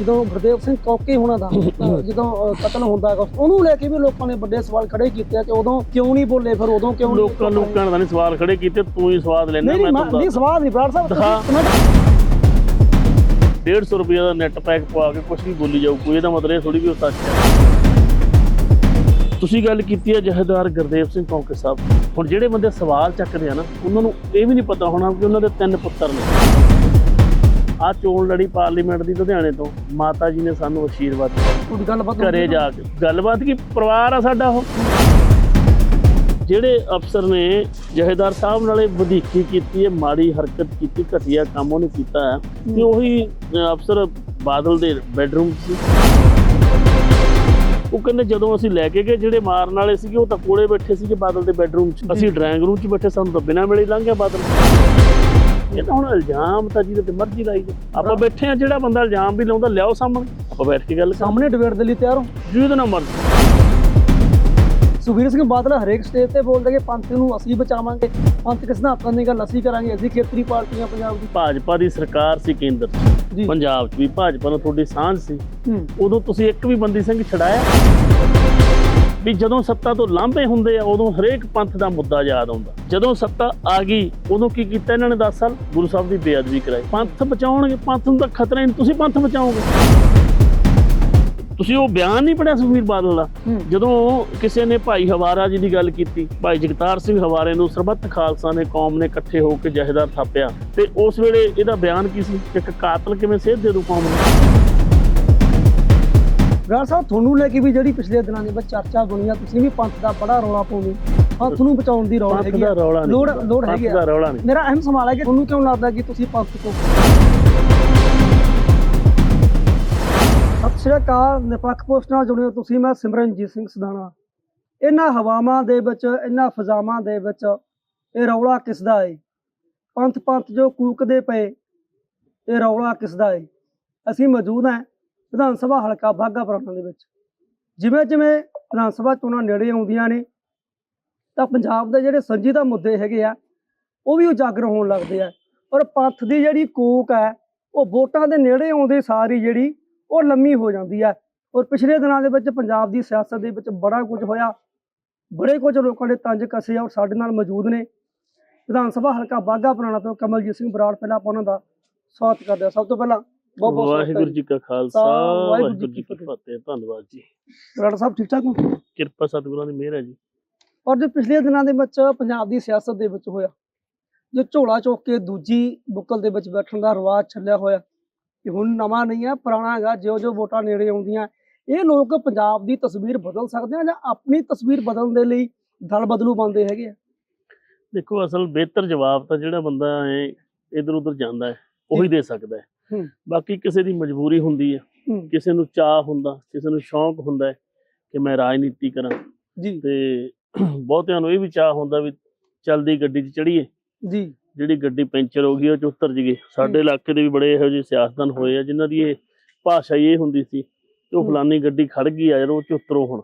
ਜਦੋਂ ਗੁਰਦੇਵ ਸਿੰਘ ਕੌਕੇ ਹੋਣਾ ਦਾ ਜਦੋਂ ਕਤਲ ਹੁੰਦਾ ਹੈਗਾ ਉਹਨੂੰ ਲੈ ਕੇ ਵੀ ਲੋਕਾਂ ਨੇ ਵੱਡੇ ਸਵਾਲ ਖੜੇ ਕੀਤੇ ਆ ਕਿ ਉਦੋਂ ਕਿਉਂ ਨਹੀਂ ਬੋਲੇ ਫਿਰ ਉਦੋਂ ਕਿਉਂ ਲੋਕਾਂ ਲੋਕਾਂ ਨਹੀਂ ਸਵਾਲ ਖੜੇ ਕੀਤੇ ਤੂੰ ਹੀ ਸਵਾਦ ਲੈਣਾ ਮੈਂ ਨਹੀਂ ਤੁਹਾਨੂੰ ਨਹੀਂ ਸਵਾਲ ਨਹੀਂ ਬਰਾੜ ਸਾਹਿਬ ਦਿਖਾ। ਤੁਸੀਂ- ਮੈਂ 150 ਰੁਪਏ ਦਾ ਨੈਟ ਪੈਕ ਪਵਾ ਕੇ ਕੁਝ ਵੀ ਬੋਲੀ ਜਾਊ ਕੋਈ ਇਹਦਾ ਮਤਲਬ ਇਹ ਥੋੜੀ ਵੀ ਉਹ ਸੱਚ ਹੈ। ਤੁਸੀਂ ਗੱਲ ਕੀਤੀ ਹੈ ਜਹੇਦਾਰ ਗੁਰਦੇਵ ਸਿੰਘ ਕੌਂਕੇ ਸਾਹਿਬ। ਹੁਣ ਜਿਹੜੇ ਬੰਦੇ ਸਵਾਲ ਚੱਕਦੇ ਆ ਨਾ ਉਹਨਾਂ ਨੂੰ ਇਹ ਵੀ ਨਹੀਂ ਪਤਾ ਹੋਣਾ ਕਿ ਉਹਨਾਂ ਦੇ ਤਿੰਨ ਪੁੱਤਰ ਨੇ। ਆ ਚੋਣ ਲੜੀ ਪਾਰਲੀਮੈਂਟ ਦੀ ਲੁਧਿਆਣੇ ਤੋਂ ਮਾਤਾ ਜੀ ਨੇ ਸਾਨੂੰ ਅਸ਼ੀਰਵਾਦ ਦਿੱਤਾ। ਤੁਹਾਡੀ ਗੱਲਬਾਤ ਹੁੰਦੀ ਜਾ ਕੇ। ਗੱਲਬਾਤ ਕੀ? ਪਰਿਵਾਰ ਆ ਸਾਡਾ ਉਹ। ਜਿਹੜੇ ਅਫਸਰ ਨੇ ਜਹੇਦਾਰ ਸਾਹਿਬ ਨਾਲੇ ਵਧੀਕੀ ਕੀਤੀ ਹੈ ਮਾੜੀ ਹਰਕਤ ਕੀਤੀ ਘਟੀਆ ਕੰਮ ਉਹਨੇ ਕੀਤਾ ਹੈ। ਤੇ ਉਹੀ ਅਫਸਰ ਬਾਦਲ ਦੇ ਬੈਡਰੂਮ ਸੀ। ਉਹ ਕਹਿੰਦੇ ਜਦੋਂ ਅਸੀਂ ਲੈ ਕੇ ਗਏ ਜਿਹੜੇ ਮਾਰਨ ਵਾਲੇ ਸੀਗੇ ਉਹ ਤਾਂ ਕੋਲੇ ਬੈਠੇ ਸੀਗੇ ਬਾਦਲ ਦੇ ਬੈਡਰੂਮ 'ਚ। ਅਸੀਂ ਡਰਾਇੰਗ ਰੂਮ 'ਚ ਬੈਠੇ ਸਾਨੂੰ ਤਾਂ ਬਿਨਾਂ ਵੇਲੇ ਲੰਘ ਗਿਆ ਬਾਦਲ। ਇਹ ਤਾਂ ਹੁਣ ਇਲਜ਼ਾਮ ਤਾਂ ਜਿਹਦੇ ਤੇ ਮਰਜ਼ੀ ਲਾਈ ਜਾਓ। ਆਪਾਂ ਬੈਠੇ ਆ ਜਿਹੜਾ ਬੰਦਾ ਇਲਜ਼ਾਮ ਵੀ ਲਾਉਂਦਾ ਲਿਆਓ ਸਾਹਮਣੇ। ਆਪਾਂ ਬੈਠ ਕੇ ਗੱਲ ਸਾਹਮਣੇ ਡਿਬੇਟ ਦੇ ਲਈ ਤਿਆਰ ਹੋ? ਜਿਹਦੇ ਨਾਲ ਮਰਜ਼ੀ। ਸੁਖਬੀਰ ਸਿੰਘ ਬਾਦਲ ਹਰੇਕ ਸਟੇਜ ਤੇ ਬੋਲਦੇ ਕਿ ਪੰਥ ਨੂੰ ਅਸੀਂ ਬਚਾਵਾਂਗੇ। ਪੰਥ ਕਿਸ ਨਾਲ ਦੀ ਗੱਲ ਅਸੀਂ ਕਰਾਂਗੇ ਅਸੀਂ ਖੇਤਰੀ ਪਾਰਟੀਆਂ ਪੰਜਾਬ ਦੀ। ਭਾਜਪਾ ਦੀ ਸਰਕਾਰ ਸੀ ਕੇਂਦਰ ਜੀ। ਪੰਜਾਬ 'ਚ ਵੀ ਭਾਜਪਾ ਨਾਲ ਤੁਹਾਡੀ ਸਾਂਝ ਸੀ। ਉਦੋਂ ਤੁਸੀਂ ਇੱਕ ਵੀ ਬੰਦੀ ਸਿੰਘ ਛਡਾਇਆ? ਵੀ ਜਦੋਂ ਸੱਤਾ ਤੋਂ ਲਾਂਭੇ ਹੁੰਦੇ ਆ ਉਦੋਂ ਹਰੇਕ ਪੰਥ ਦਾ ਮੁੱਦਾ ਯਾਦ ਆਉਂਦਾ। ਜਦੋਂ ਸੱਤਾ ਆ ਗਈ ਉਦੋਂ ਕੀ ਕੀਤਾ ਇਹਨਾਂ ਨੇ 10 ਸਾਲ? ਗੁਰੂ ਸਾਹਿਬ ਦੀ ਬੇਅਦਬੀ ਕਰਾਈ। ਪੰਥ ਬਚਾਉਣਗੇ ਪੰਥ ਨੂੰ ਤਾਂ ਖਤਰਾ ਨਹੀਂ। ਤੁਸੀਂ ਪੰਥ ਬਚਾਓਗੇ। ਤੁਸੀਂ ਉਹ ਬਿਆਨ ਨਹੀਂ ਪੜਿਆ ਸੁਖਬੀਰ ਬਾਦਲ ਦਾ? ਜਦੋਂ ਕਿਸੇ ਨੇ ਭਾਈ ਹਵਾਰਾ ਜੀ ਦੀ ਗੱਲ ਕੀਤੀ ਭਾਈ ਜਗਤਾਰ ਸਿੰਘ ਹਵਾਰੇ ਨੂੰ ਸਰਬੱਤ ਖਾਲਸਾ ਨੇ ਕੌਮ ਨੇ ਇਕੱਠੇ ਹੋ ਕੇ ਜਹੇਦਾਰ ਥਾਪਿਆ ਤੇ ਉਸ ਵੇਲੇ ਇਹਦਾ ਬਿਆਨ ਕੀ ਸੀ? ਕਿ ਇੱਕ ਕਾਤਲ ਕਿਵੇਂ ਸੇਧ ਦੇ ਦੂ ਕੌਮ ਨੂੰ ਰਾਜ ਸਾਹਿਬ ਤੁਹਾਨੂੰ ਲੈ ਕੇ ਵੀ ਜਿਹੜੀ ਪਿਛਲੇ ਦਿਨਾਂ ਦੇ ਵਿੱਚ ਚਰਚਾ ਬਣੀ ਆ ਤੁਸੀਂ ਵੀ ਪੰਥ ਦਾ ਬੜਾ ਰੌਲਾ ਪਾਉਂਦੇ। ਹੋ। ਪੰਥ ਨੂੰ ਬਚਾਉਣ ਦੀ ਰੌਲ ਹੈਗੀ ਆ। ਲੋੜ। ਲੋੜ ਹੈਗੀ ਆ। ਮੇਰਾ ਅਹਿਮ ਸਵਾਲ ਹੈ ਕਿ ਤੁਹਾਨੂੰ ਕਿਉਂ ਲੱਗਦਾ ਕਿ ਤੁਸੀਂ ਪੰਥ ਤੋਂ ਸਤਿ ਸ਼੍ਰੀ ਅਕਾਲ ਨਿਰਪੱਖ ਪੋਸਟ ਨਾਲ ਜੁੜੇ ਹੋ ਤੁਸੀਂ ਮੈਂ ਸਿਮਰਨਜੀਤ ਸਿੰਘ ਸਦਾਣਾ। ਇਹਨਾਂ ਹਵਾਵਾਂ ਦੇ ਵਿੱਚ ਇਹਨਾਂ ਫਜ਼ਾਵਾਂ ਦੇ ਵਿੱਚ ਇਹ ਰੌਲਾ ਕਿਸ ਦਾ ਏ? ਪੰਥ ਪੰਥ ਜੋ ਕੂਕਦੇ ਪਏ ਇਹ ਰੌਲਾ ਕਿਸ ਦਾ ਏ? ਅਸੀਂ ਮੌਜੂਦ ਹਾਂ ਵਿਧਾਨ ਸਭਾ ਹਲਕਾ ਬਾਘਾ ਪੁਰਾਣਾ ਦੇ ਵਿੱਚ। ਜਿਵੇਂ ਜਿਵੇਂ ਵਿਧਾਨ ਸਭਾ ਚੋਣਾਂ ਨੇੜੇ ਆਉਂਦੀਆਂ ਨੇ, ਤਾਂ ਪੰਜਾਬ ਦੇ ਜਿਹੜੇ ਸੰਜੀਦਾ ਮੁੱਦੇ ਹੈਗੇ ਆ, ਉਹ ਵੀ ਉਜਾਗਰ ਹੋਣ ਲੱਗਦੇ ਆ। ਔਰ ਪੰਥ ਦੀ ਜਿਹੜੀ ਕੋਕ ਹੈ ਉਹ ਵੋਟਾਂ ਦੇ ਨੇੜੇ ਆਉਂਦੇ ਸਾਰੀ ਜਿਹੜੀ, ਉਹ ਲੰਮੀ ਹੋ ਜਾਂਦੀ ਹੈ ਔਰ ਪਿਛਲੇ ਦਿਨਾਂ ਦੇ ਵਿੱਚ ਪੰਜਾਬ ਦੀ ਸਿਆਸਤ ਦੇ ਵਿੱਚ ਬੜਾ ਕੁਝ ਹੋਇਆ। ਬੜੇ ਕੁਝ ਲੋਕਾਂ ਨੇ ਤੰਜ ਕੱਸੇ ਆ ਔਰ ਸਾਡੇ ਨਾਲ ਮੌਜੂਦ ਨੇ। ਵਿਧਾਨ ਸਭਾ ਹਲਕਾ ਬਾਗਾ ਪੁਰਾਣਾ ਤੋਂ ਕਮਲਜੀਤ ਸਿੰਘ ਬਰਾੜ, ਪਹਿਲਾਂ ਆਪਾਂ ਉਹਨਾਂ ਦਾ ਸਵਾਗਤ ਕਰਦੇ ਹਾਂ। ਸਭ ਤੋਂ ਪਹਿਲਾਂ ਬਹੁਤ ਬਹੁਤ ਵਾਹਿਗੁਰੂ ਜੀ ਕਾ ਖਾਲਸਾ ਵਾਹਿਗੁਰੂ ਜੀ ਕੀ ਫਤਿਹ। ਧੰਨਵਾਦ ਜੀ। ਬਰਾੜ ਸਾਹਿਬ ਠੀਕ ਠਾਕ ਹੋ? ਕਿਰਪਾ ਸਤਿਗੁਰਾਂ ਦੀ ਮਿਹਰ ਹੈ ਜੀ। ਔਰ ਜੋ ਪਿਛਲੇ ਦਿਨਾਂ ਦੇ ਵਿੱਚ ਪੰਜਾਬ ਦੀ ਸਿਆਸਤ ਦੇ ਵਿੱਚ ਹੋਇਆ ਜੋ ਝੋਲਾ ਚੁੱਕ ਕੇ ਦੂਜੀ ਬੁੱਕਲ ਦੇ ਵਿੱਚ ਬੈਠਣ ਦਾ ਰਿਵਾਜ ਚੱਲਿਆ ਹੋਇਆ ਇਹ ਹੁਣ ਨਵਾਂ ਨਹੀਂ ਹੈ ਪੁਰਾਣਾ ਹੈਗਾ ਜਿਉਂ ਜਿਉਂ ਵੋਟਾਂ ਨੇੜੇ ਆਉਂਦੀਆਂ ਇਹ ਲੋਕ ਪੰਜਾਬ ਦੀ ਤਸਵੀਰ ਬਦਲ ਸਕਦੇ ਆ ਜਾਂ ਆਪਣੀ ਤਸਵੀਰ ਬਦਲਣ ਦੇ ਲਈ ਦਲ ਬਦਲੂ ਬਣਦੇ ਹੈਗੇ ਆ? ਦੇਖੋ ਅਸਲ ਬਿਹਤਰ ਜਵਾਬ ਤਾਂ ਜਿਹੜਾ ਬੰਦਾ ਇਧਰ ਉਧਰ ਜਾਂਦਾ ਹੈ ਉਹੀ ਦੇ ਸਕਦਾ ਹੂੰ। ਬਾਕੀ ਕਿਸੇ ਦੀ ਮਜਬੂਰੀ ਹੁੰਦੀ ਹੈ ਕਿਸੇ ਨੂੰ ਚਾਹ ਹੁੰਦਾ ਕਿਸੇ ਨੂੰ ਸ਼ੌਂਕ ਹੁੰਦਾ ਕਿ ਮੈਂ ਰਾਜਨੀਤੀ ਕਰਾਂ। ਜੀ। ਤੇ ਬਹੁਤਿਆਂ ਨੂੰ ਇਹ ਵੀ ਚਾਹ ਹੁੰਦਾ ਵੀ ਚਲਦੀ ਗੱਡੀ 'ਚ ਚੜੀਏ ਜੀ। ਜਿਹੜੀ ਗੱਡੀ ਪੈਂਚਰ ਹੋ ਗਈ ਉਹ 'ਚ ਉਤਰ ਜੀਏ ਸਾਡੇ। ਇਲਾਕੇ ਦੇ ਵੀ ਬੜੇ ਇਹੋ ਜਿਹੇ ਸਿਆਸਤਦਾਨ ਹੋਏ ਆ ਜਿਨ੍ਹਾਂ ਦੀ ਇਹ ਭਾਸ਼ਾ ਇਹ ਹੁੰਦੀ ਸੀ ਕਿ ਉਹ। ਫਲਾਨੀ ਗੱਡੀ ਖੜ ਗਈ ਆ ਯਾਰ ਉਹ 'ਚ ਉਤਰੋ ਹੁਣ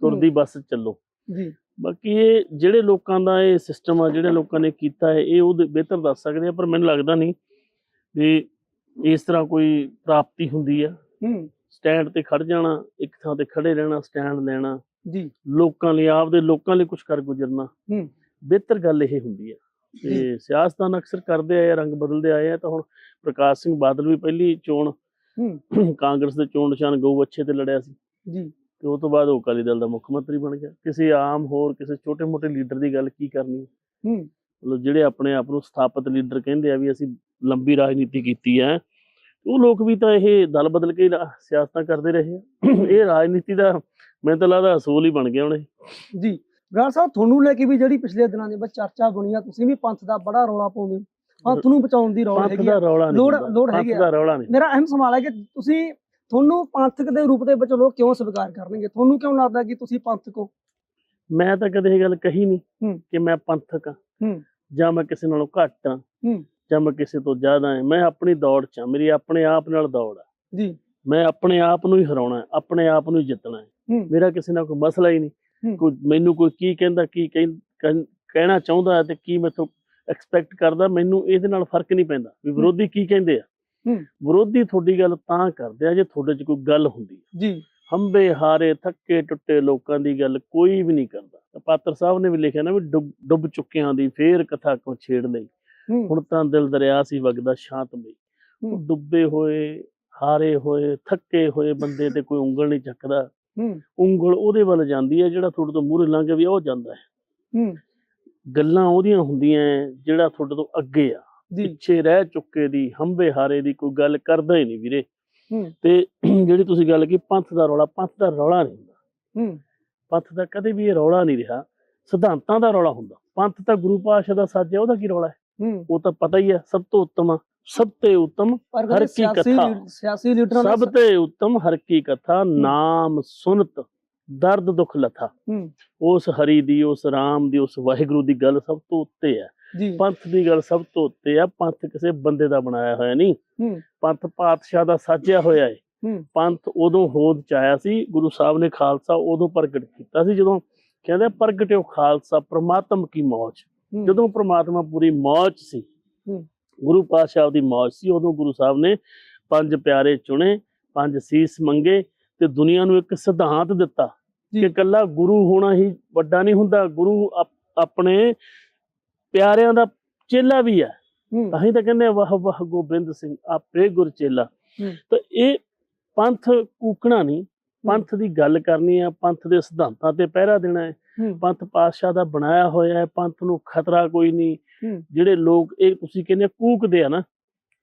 ਤੁਰਦੀ ਬੱਸ ਚੱਲੋ। ਜੀ। ਬਾਕੀ ਇਹ ਜਿਹੜੇ ਲੋਕਾਂ ਦਾ ਇਹ ਸਿਸਟਮ ਆ ਜਿਹੜੇ ਲੋਕਾਂ ਨੇ ਕੀਤਾ ਹੈ ਇਹ ਉਹ ਬਿਹਤਰ ਦੱਸ ਸਕਦੇ ਆ ਪਰ ਮੈਨੂੰ ਲੱਗਦਾ ਨਹੀਂ ਵੀ ਇਸ ਤਰ੍ਹਾਂ ਕੋਈ ਪ੍ਰਾਪਤੀ ਹੁੰਦੀ ਆ। ਹੂੰ। ਸਟੈਂਡ ਤੇ ਖੜ ਜਾਣਾ ਇੱਕ ਥਾਂ ਤੇ ਖੜੇ ਰਹਿਣਾ ਸਟੈਂਡ ਲੈਣਾ। ਜੀ। ਲੋਕਾਂ ਲਈ ਆਪਦੇ ਲੋਕਾਂ ਲਈ ਕੁਝ ਕਰ ਗੁਜ਼ਰਨਾ। ਹੂੰ। ਬਿਹਤਰ ਗੱਲ ਇਹ ਹੁੰਦੀ ਆ। ਤੇ ਸਿਆਸਤਦਾਨ ਅਕਸਰ ਕਰਦੇ ਆਏ ਰੰਗ ਬਦਲਦੇ ਆਏ ਆ ਤਾਂ ਹੁਣ ਪ੍ਰਕਾਸ਼ ਸਿੰਘ ਬਾਦਲ ਵੀ ਪਹਿਲੀ ਚੋਣ ਹੂੰ। ਕਾਂਗਰਸ ਦੇ ਚੋਣ ਨਿਸ਼ਾਨ ਗਊ ਅੱਛੇ ਤੇ ਲੜਿਆ ਸੀ। ਜੀ। ਤੇ ਉਹ ਤੋਂ ਬਾਅਦ ਉਹ ਅਕਾਲੀ ਦਲ ਦਾ ਮੁੱਖ ਮੰਤਰੀ ਬਣ ਗਿਆ। ਕਿਸੇ ਆਮ ਹੋਰ ਕਿਸੇ ਛੋਟੇ-ਮੋਟੇ ਲੀਡਰ ਦੀ ਗੱਲ ਕੀ ਕਰਨੀ ਹੂੰ। ਮਤਲਬ ਜਿਹੜੇ ਆਪਣੇ ਆਪ ਨੂੰ ਸਥਾਪਿਤ ਲੀਡਰ ਕਹਿੰਦੇ ਆ ਵੀ ਅਸੀਂ ਲੰਬੀ ਰਾਜਨੀਤੀ ਕੀਤੀ ਹੈ ਉਹ ਲੋਕ ਵੀ ਤਾਂ ਇਹ ਦਲ ਬਦਲ ਕੇ ਸਿਆਸਤਾਂ ਕਰਦੇ ਰਹੇ ਆ। ਇਹ ਰਾਜਨੀਤੀ ਦਾ ਮੈਨੂੰ ਤਾਂ ਲੱਗਦਾ ਅਸੂਲ ਹੀ ਬਣ ਗਿਆ ਹੁਣ ਇਹ। ਜੀ ਬਰਾੜ ਸਾਹਿਬ ਤੁਹਾਨੂੰ ਲੈ ਕੇ ਵੀ ਜਿਹੜੀ ਪਿਛਲੇ ਦਿਨਾਂ ਦੇ ਵਿੱਚ ਚਰਚਾ ਬਣੀ ਆ ਤੁਸੀਂ ਵੀ ਪੰਥ ਦਾ ਬੜਾ ਰੌਲਾ ਪਾਉਂਦੇ ਹੋ। ਪੰਥ ਨੂੰ ਬਚਾਉਣ ਦੀ ਰੌਲ ਹੈਗੀ ਆ। ਰੌਲਾ ਨਹੀਂ ਲੋੜ- ਲੋੜ ਹੈਗੀ ਆ। ਮੇਰਾ ਅਹਿਮ ਸਵਾਲ ਹੈ ਕਿ ਤੁਸੀਂ ਤੁਹਾਨੂੰ ਪੰਥਕ ਦੇ ਰੂਪ ਦੇ ਵਿੱਚ ਲੋਕ ਕਿਉਂ ਸਵੀਕਾਰ ਕਰਨਗੇ? ਤੁਹਾਨੂੰ ਕਿਉਂ ਲੱਗਦਾ ਕਿ ਤੁਸੀਂ ਪੰਥਕ ਹੋ? ਮੈਂ ਤਾਂ ਕਦੇ ਇਹ ਗੱਲ ਕਹੀ ਨਹੀਂ। ਕਿ ਮੈਂ ਪੰਥਕ ਹਾਂ। ਜਾਂ ਮੈਂ ਕਿਸੇ ਨਾਲੋਂ ਘੱਟ ਹੂੰ। ਜਾਂ ਮੈਂ ਕਿਸੇ ਤੋਂ ਜ਼ਿਆਦਾ ਹਾਂ ਮੈਂ ਆਪਣੀ ਦੌੜ 'ਚ ਹਾਂ ਮੇਰੀ ਆਪਣੇ ਆਪ ਨਾਲ ਦੌੜ ਹੈ। ਜੀ। ਮੈਂ ਆਪਣੇ ਆਪ ਨੂੰ ਹੀ ਹਰਾਉਣਾ ਹੈ ਆਪਣੇ ਆਪ ਨੂੰ ਹੀ ਜਿੱਤਣਾ ਹੈ। ਮੇਰਾ ਕਿਸੇ ਨਾਲ ਕੋਈ ਮਸਲਾ ਹੀ ਨਹੀਂ। ਕੋਈ ਮੈਨੂੰ ਕੋਈ ਕੀ ਕਹਿੰਦਾ ਕੀ ਕਹਿੰ- ਕਹਿੰ- ਕਹਿਣਾ ਚਾਹੁੰਦਾ ਹੈ ਤੇ ਕੀ ਮੈਥੋਂ ਐਕਸਪੈਕਟ ਕਰਦਾ ਮੈਨੂੰ ਇਹਦੇ ਨਾਲ ਫ਼ਰਕ ਨਹੀਂ ਪੈਂਦਾ ਵੀ ਵਿਰੋਧੀ ਕੀ ਕਹਿੰਦੇ ਆ। ਵਿਰੋਧੀ ਤੁਹਾਡੀ ਗੱਲ ਤਾਂ ਕਰਦੇ ਆ ਜੇ ਤੁਹਾਡੇ 'ਚ ਕੋਈ ਗੱਲ ਹੁੰਦੀ ਹੈ ਜੀ। ਹੰਬੇ ਹਾਰੇ ਥੱਕੇ ਟੁੱਟੇ ਲੋਕਾਂ ਦੀ ਗੱਲ ਕੋਈ ਵੀ ਨਹੀਂ ਕਰਦਾ। ਪਾਤਰ ਸਾਹਿਬ ਨੇ ਵੀ ਲਿਖਿਆ ਨਾ ਵੀ ਡੁੱਬ- ਚੁੱਕਿਆਂ ਦੀ ਫੇਰ ਕਥਾ ਕੋ ਛੇੜ ਲਈ। ਹੁਣ ਤਾਂ ਦਿਲ ਦਰਿਆ ਸੀ ਵਗਦਾ ਸ਼ਾਂਤਮਈ। ਡੁੱਬੇ ਹੋਏ ਹਾਰੇ ਹੋਏ ਥੱਕੇ ਹੋਏ ਬੰਦੇ ਤੇ ਕੋਈ ਉਂਗਲ ਨਹੀਂ ਚੱਕਦਾ। ਉਂਗਲ ਉਹਦੇ ਵੱਲ ਜਾਂਦੀ ਹੈ ਜਿਹੜਾ ਤੁਹਾਡੇ ਤੋਂ ਮੂਹਰੇ ਲੰਘ ਵੀ ਉਹ ਜਾਂਦਾ ਹੈ। ਗੱਲਾਂ ਉਹਦੀਆਂ ਹੁੰਦੀਆਂ ਜਿਹੜਾ ਤੁਹਾਡੇ ਤੋਂ ਅੱਗੇ ਆ। ਪਿੱਛੇ ਰਹਿ ਚੁੱਕੇ ਦੀ ਹੰਬੇ ਹਾਰੇ ਦੀ ਕੋਈ ਗੱਲ ਕਰਦਾ ਹੀ ਨਹੀਂ ਵੀਰੇ। ਤੇ ਜਿਹੜੀ ਤੁਸੀਂ ਗੱਲ ਕੀ ਪੰਥ ਦਾ ਰੌਲਾ ਪੰਥ ਦਾ ਰੌਲਾ ਨਹੀਂ ਹੁੰਦਾ। ਪੰਥ ਦਾ ਕਦੇ ਵੀ ਇਹ ਰੌਲਾ ਨਹੀਂ ਰਿਹਾ। ਸਿਧਾਂਤਾਂ ਦਾ ਰੌਲਾ ਹੁੰਦਾ। ਪੰਥ ਤਾਂ ਗੁਰੂ ਪਾਤਸ਼ਾਹ ਦਾ ਸੱਚ ਹੈ ਉਹਦਾ ਕੀ ਰੌਲਾ ਹੂੰ? ਉਹ ਤਾਂ ਪਤਾ ਹੀ ਹੈ ਸਭ ਤੋਂ ਉੱਤਮ ਸਭ ਤੇ ਉੱਤਮ ਹਰ ਕੀ ਕਥਾ। ਸਿਆਸੀ ਲੀਡਰਾਂ ਦਾ ਸਭ ਤੇ ਉੱਤਮ ਹਰ ਕੀ ਕਥਾ ਨਾਮ ਸੁਨਤ ਦਰਦ ਦੁੱਖ ਲਥਾ। ਉਸ ਹਰੀ ਦੀ ਉਸ ਰਾਮ ਦੀ ਉਸ ਵਾਹਿਗੁਰੂ ਦੀ ਗੱਲ ਸਭ ਤੋਂ ਉੱਤੇ ਹੈ। ਪੰਥ ਦੀ ਗੱਲ ਸਭ ਤੋਂ ਉੱਤੇ ਆ ਪੰਥ ਕਿਸੇ ਬੰਦੇ ਦਾ ਬਣਾਇਆ ਹੋਇਆ ਨਹੀਂ। ਪੰਥ ਪਾਤਸ਼ਾਹ ਦਾ ਸਾਜਿਆ ਹੋਇਆ ਹੈ। ਪੰਥ ਉਦੋਂ ਹੋਂਦ ਚ ਆਇਆ ਸੀ ਗੁਰੂ ਸਾਹਿਬ ਨੇ ਖਾਲਸਾ ਉਦੋਂ ਪ੍ਰਗਟ ਕੀਤਾ ਸੀ ਜਦੋਂ ਕਹਿੰਦੇ ਪ੍ਰਗਟਿਓ ਖਾਲਸਾ ਪ੍ਰਮਾਤਮ ਕੀ ਮੌਜ। ਜਦੋਂ ਪ੍ਰਮਾਤਮਾ ਪੂਰੀ ਮੌਜ ਸੀ। ਗੁਰੂ ਪਾਤਸ਼ਾਹ ਦੀ ਮੌਜ ਸੀ ਉਦੋਂ ਗੁਰੂ ਸਾਹਿਬ ਨੇ ਪੰਜ ਪਿਆਰੇ ਚੁਣੇ ਪੰਜ ਸੀਸ ਮੰਗੇ ਤੇ ਦੁਨੀਆ ਨੂੰ ਇੱਕ ਸਿਧਾਂਤ ਦਿੱਤਾ। ਕਿ ਇਕੱਲਾ ਗੁਰੂ ਹੋਣਾ ਹੀ ਵੱਡਾ ਨਹੀਂ ਹੁੰਦਾ ਗੁਰੂ ਆਪ- ਆਪਣੇ ਪਿਆਰਿਆਂ ਦਾ ਚੇਲਾ ਵੀ ਹੈ ਤਾਂ ਹੀ ਤਾਂ ਕਹਿੰਦੇ ਆ, ਵਾਹ ਵਾਹ ਗੋਬਿੰਦ ਸਿੰਘ ਆਪੇ ਗੁਰ ਚੇਲਾ। ਤਾਂ ਇਹ ਪੰਥ ਕੂਕਣਾ ਨਹੀਂ ਪੰਥ ਦੀ ਗੱਲ ਕਰਨੀ ਹੈ ਪੰਥ ਦੇ ਸਿਧਾਂਤਾਂ ਤੇ ਪਹਿਰਾ ਦੇਣਾ ਹੂੰ ਪੰਥ ਪਾਤਸ਼ਾਹ ਦਾ ਬਣਾਇਆ ਹੋਇਆ ਹੈ ਪੰਥ ਨੂੰ ਖਤਰਾ ਕੋਈ ਨਹੀਂ। ਜਿਹੜੇ ਲੋਕ ਇਹ ਤੁਸੀਂ ਕਹਿੰਦੇ ਕੂਕਦੇ ਆ ਨਾ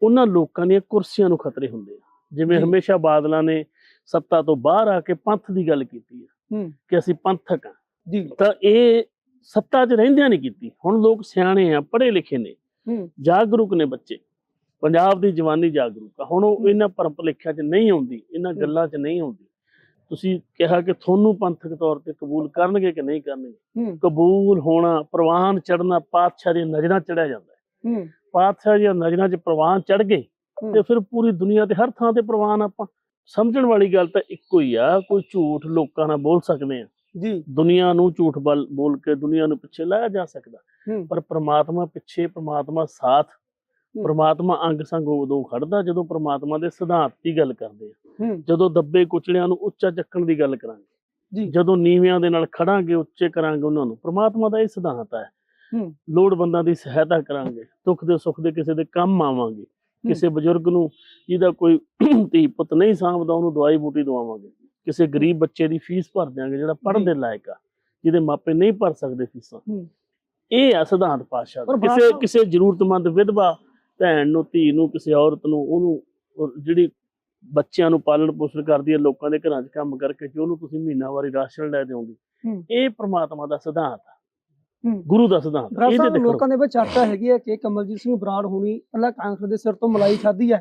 ਉਹਨਾਂ ਲੋਕਾਂ ਦੀਆਂ ਕੁਰਸੀਆਂ ਨੂੰ ਖਤਰੇ ਹੁੰਦੇ ਆ। ਜਿਵੇਂ। ਹਮੇਸ਼ਾ ਬਾਦਲਾਂ ਨੇ ਸੱਤਾ ਤੋਂ ਬਾਹਰ ਆ ਕੇ ਪੰਥ ਦੀ ਗੱਲ ਕੀਤੀ ਹੈ। ਕਿ ਅਸੀਂ ਪੰਥਕ ਆ। ਜੀ। ਤਾਂ ਇਹ ਸੱਤਾ 'ਚ ਰਹਿੰਦਿਆਂ ਨਹੀਂ ਕੀਤੀ। ਹੁਣ ਲੋਕ ਸਿਆਣੇ ਆ ਪੜ੍ਹੇ ਲਿਖੇ ਨੇ ਜਾਗਰੂਕ ਨੇ ਬੱਚੇ। ਪੰਜਾਬ ਦੀ ਜਵਾਨੀ ਜਾਗਰੂਕ ਆ। ਹੁਣ ਉਹ। ਇਹਨਾਂ ਭੁਲੇਖਿਆਂ 'ਚ ਨਹੀਂ ਆਉਂਦੀ ਇਹਨਾਂ। ਗੱਲਾਂ 'ਚ ਨਹੀਂ ਆਉਂਦੀ। ਤੁਸੀਂ ਕਿਹਾ ਕਿ ਤੁਹਾਨੂੰ ਪੰਥਕ ਤੌਰ ਤੇ ਕਬੂਲ ਕਰਨਗੇ ਕਿ ਨਹੀਂ ਕਰਨਗੇ? ਕਬੂਲ ਹੋਣਾ ਪ੍ਰਵਾਨ ਚੜਨਾ ਪਾਤਸ਼ਾਹ ਦੀਆਂ ਨਜ਼ਰਾਂ ਚੜਿਆ ਜਾਂਦਾ ਹੈ। ਪਾਤਸ਼ਾਹ ਦੀਆਂ ਨਜ਼ਰਾਂ 'ਚ ਪ੍ਰਵਾਨ ਚੜ ਗਏ। ਤੇ ਫਿਰ ਪੂਰੀ ਦੁਨੀਆ ਤੇ ਹਰ ਥਾਂ ਤੇ ਪ੍ਰਵਾਨ ਆਪਾਂ। ਸਮਝਣ ਵਾਲੀ ਗੱਲ ਤਾਂ ਇੱਕੋ ਹੀ ਆ ਕੋਈ ਝੂਠ ਲੋਕਾਂ ਨਾਲ ਬੋਲ ਸਕਦੇ ਆ। ਜੀ। ਦੁਨੀਆ ਨੂੰ ਝੂਠ ਬਲ- ਕੇ ਦੁਨੀਆ ਨੂੰ ਪਿੱਛੇ ਲਾਇਆ ਜਾ ਸਕਦਾ। ਪਰ ਪ੍ਰਮਾਤਮਾ ਪਿੱਛੇ ਪ੍ਰਮਾਤਮਾ ਸਾਥ। ਪ੍ਰਮਾਤਮਾ ਅੰਗ ਸੰਗ ਉਦੋਂ ਖੜਦਾ ਜਦੋਂ ਪ੍ਰਮਾਤਮਾ ਦੇ ਸਿਧਾਂਤ ਦੀ ਗੱਲ ਕਰਦੇ ਆ। ਜਦੋਂ ਦੱਬੇ ਕੁਚਲਿਆਂ ਨੂੰ ਉੱਚਾ ਚੱਕਣ ਦੀ ਗੱਲ ਕਰਾਂਗੇ। ਜੀ। ਜਦੋਂ ਨੀਵਿਆਂ ਦੇ ਨਾਲ ਖੜਾਂਗੇ ਉੱਚੇ ਕਰਾਂਗੇ ਉਹਨਾਂ ਨੂੰ ਪ੍ਰਮਾਤਮਾ ਦਾ ਇਹ ਸਿਧਾਂਤ ਹੈ। ਹੂੰ। ਲੋੜਵੰਦਾਂ ਦੀ ਸਹਾਇਤਾ ਕਰਾਂਗੇ ਦੁੱਖ ਦੇ ਸੁੱਖ ਦੇ ਕਿਸੇ ਦੇ ਕੰਮ ਆਵਾਂਗੇ। ਕਿਸੇ ਬਜ਼ੁਰਗ ਨੂੰ ਜਿਹਦਾ ਕੋਈ ਧੀ ਪੁੱਤ ਨਹੀਂ ਸਾਂਭਦਾ ਉਹਨੂੰ ਦਵਾਈ ਬੂਟੀ ਦਵਾਵਾਂਗੇ। ਕਿਸੇ ਗਰੀਬ ਬੱਚੇ ਦੀ ਫੀਸ ਭਰ ਦਿਆਂਗੇ ਜਿਹੜਾ ਪੜ੍ਹਨ ਜੀ। ਦੇ ਲਾਇਕ ਆ ਜਿਹਦੇ ਮਾਪੇ ਨਹੀਂ ਭਰ ਸਕਦੇ ਫੀਸਾਂ। ਇਹ ਆ ਸਿਧਾਂਤ ਦਾ। ਪਰ ਕਿਸੇ ਕਿਸੇ ਜ਼ਰੂਰਤਮੰਦ ਵਿਧਵਾ ਭੈਣ ਨੂੰ ਧੀ ਨੂੰ ਕਿਸੇ ਔਰਤ ਨੂੰ ਉਹਨੂੰ ਉਹ ਜਿਹੜੀ ਬੱਚਿਆਂ ਨੂੰ ਪਾਲਣ ਪੋਸ਼ਣ ਕਰਦੀ ਹੈ ਲੋਕਾਂ ਦੇ ਘਰਾਂ 'ਚ ਕੰਮ ਕਰਕੇ ਕਿ ਉਹਨੂੰ ਤੁਸੀਂ ਮਹੀਨਾਵਾਰੀ ਰਾਸ਼ਨ ਲੈ ਦਿਓਗੇ। ਇਹ ਪ੍ਰਮਾਤਮਾ ਦਾ ਸਿਧਾਂਤ ਆ ਹੂੰ ਗੁਰੂ ਦਾ ਸਿਧਾਂਤ ਆ। ਇਹਦੇ ਖੜੋ ਲੋਕਾਂ ਦੇ ਵਿੱਚ ਚਰਚਾ ਹੈਗੀ ਹੈ ਕਿ ਕਮਲਜੀਤ ਸਿੰਘ ਬਰਾੜ ਹੋਣੀ ਪਹਿਲਾਂ ਕਾਂਗਰਸ ਦੇ ਸਿਰ ਤੋਂ ਮਲਾਈ ਖਾਧੀ ਹੈ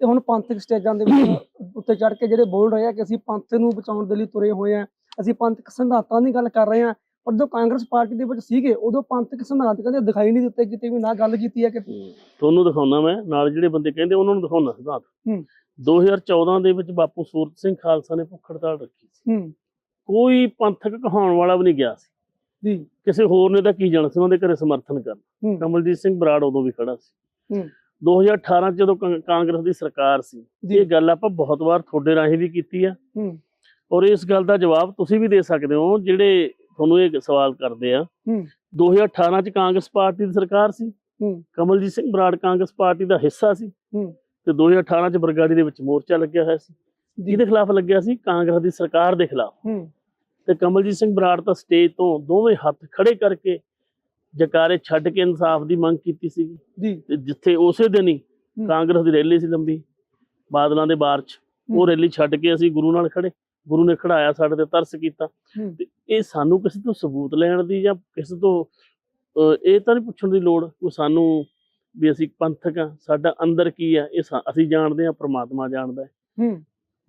ਤੇ ਹੁਣ ਪੰਥਕ ਸਟੇਜਾਂ ਦੇ ਵਿੱਚ ਉੱਤੇ ਚੜ ਕੇ ਜਿਹੜੇ ਬੋਲ ਰਹੇ ਆ ਕਿ ਅਸੀਂ ਪੰਥ ਨੂੰ ਬਚਾਉਣ ਦੇ ਲਈ ਤੁਰੇ ਹੋਏ ਆ ਅਸੀਂ ਪੰਥਕ ਸਿਧਾਂਤਾਂ ਦੀ ਗੱਲ ਕਰ ਰਹੇ ਆ ਪਰ ਜਦੋਂ ਕਾਂਗਰਸ ਪਾਰਟੀ ਦੇ ਵਿੱਚ ਸੀਗੇ ਉਦੋਂ ਪੰਥਕ ਸਿਧਾਂਤ ਕਹਿੰਦੇ ਦਿਖਾਈ ਨਹੀਂ ਦਿੱਤੇ ਕਿਤੇ ਵੀ ਨਾ ਗੱਲ ਕੀਤੀ ਹੈ ਕਿ। ਤੁਹਾਨੂੰ ਦਿਖਾਉਣਾ ਮੈਂ ਨਾਲ ਜਿਹੜੇ ਬੰਦੇ ਕਹਿੰਦੇ ਉਹਨਾਂ ਨੂੰ ਦਿਖਾਉਣਾ ਸਿਧਾਂਤ ਹੂੰ। 2014 ਦੇ ਵਿੱਚ ਬਾਪੂ ਸੂਰਤ ਸਿੰਘ ਖਾਲਸਾ ਨੇ ਭੁੱਖ ਹੜਤਾਲ ਰੱਖੀ ਸੀ। ਹੂੰ। ਕੋਈ ਪੰਥਕ ਕਹਾਉਣ ਵਾਲਾ ਵੀ ਨਹੀਂ ਗਿਆ ਸੀ। ਜੀ। ਕਿਸੇ ਹੋਰ ਨੇ ਤਾਂ ਕੀ ਜਾਣਾ ਸੀ ਉਹਨਾਂ ਦੇ ਘਰੇ ਸਮਰਥਨ ਕਰਨ। ਕਮਲਜੀਤ ਸਿੰਘ ਬਰਾੜ ਉਦੋਂ ਵੀ ਖੜਾ ਸੀ। ਹੂੰ। 2018 ਚ ਜਦੋਂ ਕਾਂਗਰਸ ਦੀ ਸਰਕਾਰ ਸੀ ਇਹ ਗੱਲ ਆਪਾਂ ਬਹੁਤ ਵਾਰ ਤੁਹਾਡੇ ਰਾਹੀਂ ਵੀ ਕੀਤੀ ਆ। ਔਰ ਇਸ ਗੱਲ ਦਾ ਜਵਾਬ ਤੁਸੀਂ ਵੀ ਦੇ ਸਕਦੇ ਹੋ ਜਿਹੜੇ ਤੁਹਾਨੂੰ ਇਹ ਸਵਾਲ ਕਰਦੇ ਆ। ਹੂੰ। 2018 ਚ ਕਾਂਗਰਸ ਪਾਰਟੀ ਦੀ ਸਰਕਾਰ ਸੀ। ਕਮਲਜੀਤ ਸਿੰਘ ਬਰਾੜ ਕਾਂਗਰਸ ਪਾਰਟੀ ਦਾ ਹਿੱਸਾ ਸੀ। ਤੇ 2018 ਚ ਬਰਗਾੜੀ ਦੇ ਵਿੱਚ ਮੋਰਚਾ ਲੱਗਿਆ ਹੋਇਆ ਸੀ। ਜੀ। ਕਿਹਦੇ ਖਿਲਾਫ ਲੱਗਿਆ ਸੀ? ਕਾਂਗਰਸ ਦੀ ਸਰਕਾਰ ਦੇ ਖਿਲਾਫ। ਤੇ ਕਮਲਜੀਤ ਸਿੰਘ ਬਰਾੜ ਤਾਂ ਸਟੇਜ ਤੋਂ ਦੋਵੇਂ ਹੱਥ ਖੜੇ ਕਰਕੇ ਜਕਾਰੇ ਛੱਡ ਕੇ ਇਨਸਾਫ ਦੀ ਮੰਗ ਕੀਤੀ ਸੀ ਜੀ। ਤੇ ਜਿੱਥੇ ਉਸੇ ਦਿਨ ਹੀ। ਕਾਂਗਰਸ ਦੀ ਰੈਲੀ ਸੀ ਲੰਬੀ ਬਾਦਲਾਂ ਦੇ ਬਾਰ ਚ। ਉਹ। ਰੈਲੀ ਛੱਡ ਕੇ ਅਸੀਂ ਗੁਰੂ ਨਾਲ ਖੜੇ। ਗੁਰੂ ਨੇ ਖੜਾਇਆ ਸਾਡੇ ਤੇ ਤਰਸ ਕੀਤਾ। ਤੇ ਇਹ ਸਾਨੂੰ ਕਿਸੇ ਤੋਂ ਸਬੂਤ ਲੈਣ ਦੀ ਜਾਂ ਕਿਸੇ ਤੋਂ ਇਹ ਤਾਂ ਨਹੀਂ ਪੁੱਛਣ ਦੀ ਲੋੜ ਕੋਈ ਸਾਨੂੰ ਵੀ ਅਸੀਂ ਪੰਥਕ ਆ ਸਾਡਾ ਅੰਦਰ ਕੀ ਆ ਇਹ ਅਸੀਂ ਜਾਣਦੇ ਆ ਪ੍ਰਮਾਤਮਾ ਜਾਣਦਾ ਹੈ।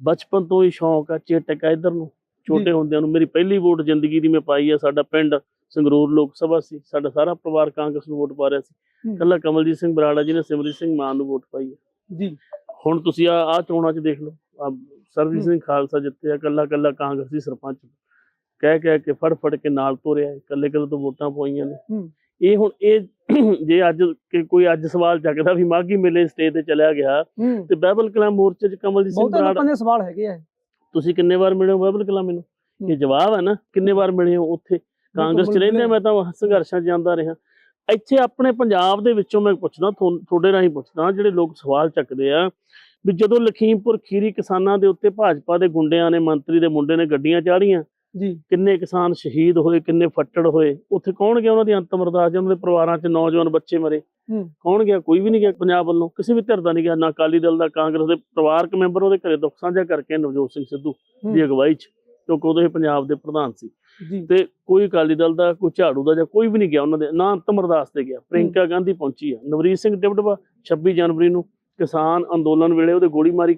ਬਚਪਨ ਤੋਂ ਹੀ ਸ਼ੌਂਕ ਆ ਚੇਟਕ ਆ ਇਧਰ ਨੂੰ। ਛੋਟੇ। ਹੁੰਦਿਆਂ ਨੂੰ ਮੇਰੀ ਪਹਿਲੀ ਵੋਟ ਜ਼ਿੰਦਗੀ ਦੀ ਮੈਂ ਪਾਈ ਆ ਸਾਡਾ ਪਿੰਡ ਸੰਗਰੂਰ ਲੋਕ ਸਭਾ ਸੀ ਸਾਡਾ ਸਾਰਾ ਪਰਿਵਾਰ ਕਾਂਗਰਸ ਨੂੰ ਵੋਟ ਪਾ ਰਿਹਾ ਸੀ। ਕੱਲਾ ਕਮਲਜੀਤ ਸਿੰਘ ਬਰਾੜਾ ਜੀ ਨੇ ਸਿਮਰਜੀਤ ਸਿੰਘ ਮਾਨ ਨੂੰ ਵੋਟ ਪਾਈ ਆ। ਜੀ। ਹੁਣ ਤੁਸੀਂ ਆ ਆ ਚੋਣਾਂ 'ਚ ਦੇਖ ਲਓ ਆ ਸਰਬਜੀਤ ਹੂੰ। ਸਿੰਘ ਖਾਲਸਾ ਜਿੱਤੇ ਆ ਕੱਲਾ ਕੱਲਾ ਕਾਂਗਰਸ ਸਰਪੰਚ। ਕਹਿ ਕਹਿ ਕੇ ਫੜ ਫੜ ਕੇ ਨਾਲ ਤੋਰਿਆ ਕੱਲੇ ਕੱਲੇ ਤੋਂ ਵੋਟਾਂ ਪਵਾਈਆਂ ਨੇ। ਇਹ ਹੁਣ ਇਹ ਜੇ ਅੱਜ ਕਿ ਕੋਈ ਅੱਜ ਸਵਾਲ ਚੱਕਦਾ ਵੀ ਮਾਗੀ ਮੇਲੇ ਸਟੇਜ ਤੇ ਚਲਿਆ ਗਿਆ ਤੇ ਬਾਈਬਲ ਕਲਾਮ ਮੋਰਚੇ 'ਚ ਕਮਲਜੀਤ ਸਿੰਘ ਬਹੁਤੇ ਬਰਾੜ ਲੋਕਾਂ ਦੇ ਸਵਾਲ ਹੈਗੇ ਆ ਤੁਸੀਂ ਕਿੰਨੇ ਵਾਰ ਮਿਲੇ ਹੋ ਬਾਈਬਲ ਕਲਾਮ ਮੈਨੂੰ? ਇਹ ਜਵਾਬ ਹੈ ਨਾ ਕਿੰਨੇ ਵਾਰ ਮਿਲੇ ਹੋ ਉੱਥੇ? ਕਾਂਗਰਸ 'ਚ ਰਹਿੰਦੇ ਮੈਂ ਤਾਂ ਸੰਘਰਸ਼ਾਂ 'ਚ ਜਾਂਦਾ ਰਿਹਾ। ਇੱਥੇ ਆਪਣੇ ਪੰਜਾਬ ਦੇ ਵਿੱਚੋਂ ਮੈਂ ਪੁੱਛਦਾ ਤੁਹਾਡੇ ਰਾਹੀਂ ਪੁੱਛਦਾ ਜਿਹੜੇ ਲੋਕ ਸਵਾਲ ਚੱਕਦੇ ਆ ਵੀ ਜਦੋਂ ਲਖੀਮਪੁਰ ਖੀਰੀ ਕਿਸਾਨਾਂ ਦੇ ਉੱਤੇ ਭਾਜਪਾ ਦੇ ਗੁੰਡਿਆਂ ਨੇ ਮੰਤਰੀ ਦੇ ਮੁੰਡੇ ਨੇ ਗੱਡੀਆਂ ਚਾੜੀਆਂ ਜੀ। ਕਿੰਨੇ ਕਿਸਾਨ ਸ਼ਹੀਦ ਹੋਏ ਕਿੰਨੇ ਫੱਟੜ ਹੋਏ। ਉੱਥੇ ਕੌਣ ਗਿਆ ਉਹਨਾਂ ਦੀ ਅੰਤਮ ਅਰਦਾਸ? 'ਚ ਉਹਨਾਂ ਦੇ ਪਰਿਵਾਰਾਂ 'ਚ ਨੌਜਵਾਨ ਬੱਚੇ ਮਰੇ। ਕੌਣ ਗਿਆ? ਕੋਈ ਵੀ ਨਹੀਂ ਗਿਆ ਪੰਜਾਬ ਵੱਲੋਂ। ਕਿਸੇ ਵੀ ਧਿਰ ਦਾ ਨਹੀਂ ਗਿਆ। ਨਾ ਅਕਾਲੀ ਦਲ ਦਾ ਕਾਂਗਰਸ ਦੇ ਪਰਿਵਾਰਕ ਮੈਂਬਰ ਉਹਦੇ ਘਰੇ ਦੁੱਖ ਸਾਂਝਾ ਕਰਕੇ ਨਵਜੋਤ ਸਿੰਘ ਸਿੱਧੂ। ਦੀ ਅਗਵਾਈ 'ਚ ਕਿਉਂਕਿ ਉਦੋਂ ਇਹ ਪੰਜਾਬ ਦੇ ਪ੍ਰਧਾਨ ਸੀ। ਜੀ। ਤੇ ਕੋਈ ਅਕਾਲੀ ਦਲ ਦਾ ਕੋਈ ਝਾੜੂ ਦਾ ਜਾਂ ਕੋਈ ਵੀ ਨਹੀਂ ਗਿਆ ਉਹਨਾਂ ਦੇ ਨਾ ਅੰਤਮ ਅਰਦਾਸ ਤੇ ਗਿਆ। ਪ੍ਰਿੰਕਾ ਗਾਂਧੀ ਪਹੁੰਚੀ ਆ। ਨਵਰੀਤ ਸਿੰਘ ਡਿਬੜਵਾ 26 ਜਨਵਰੀ ਨੂੰ ਕਿਸਾਨ ਅੰਦੋਲਨ ਵੇਲੇ ਉਹਦੇ ਗੋਲੀ ਮਾਰੀ।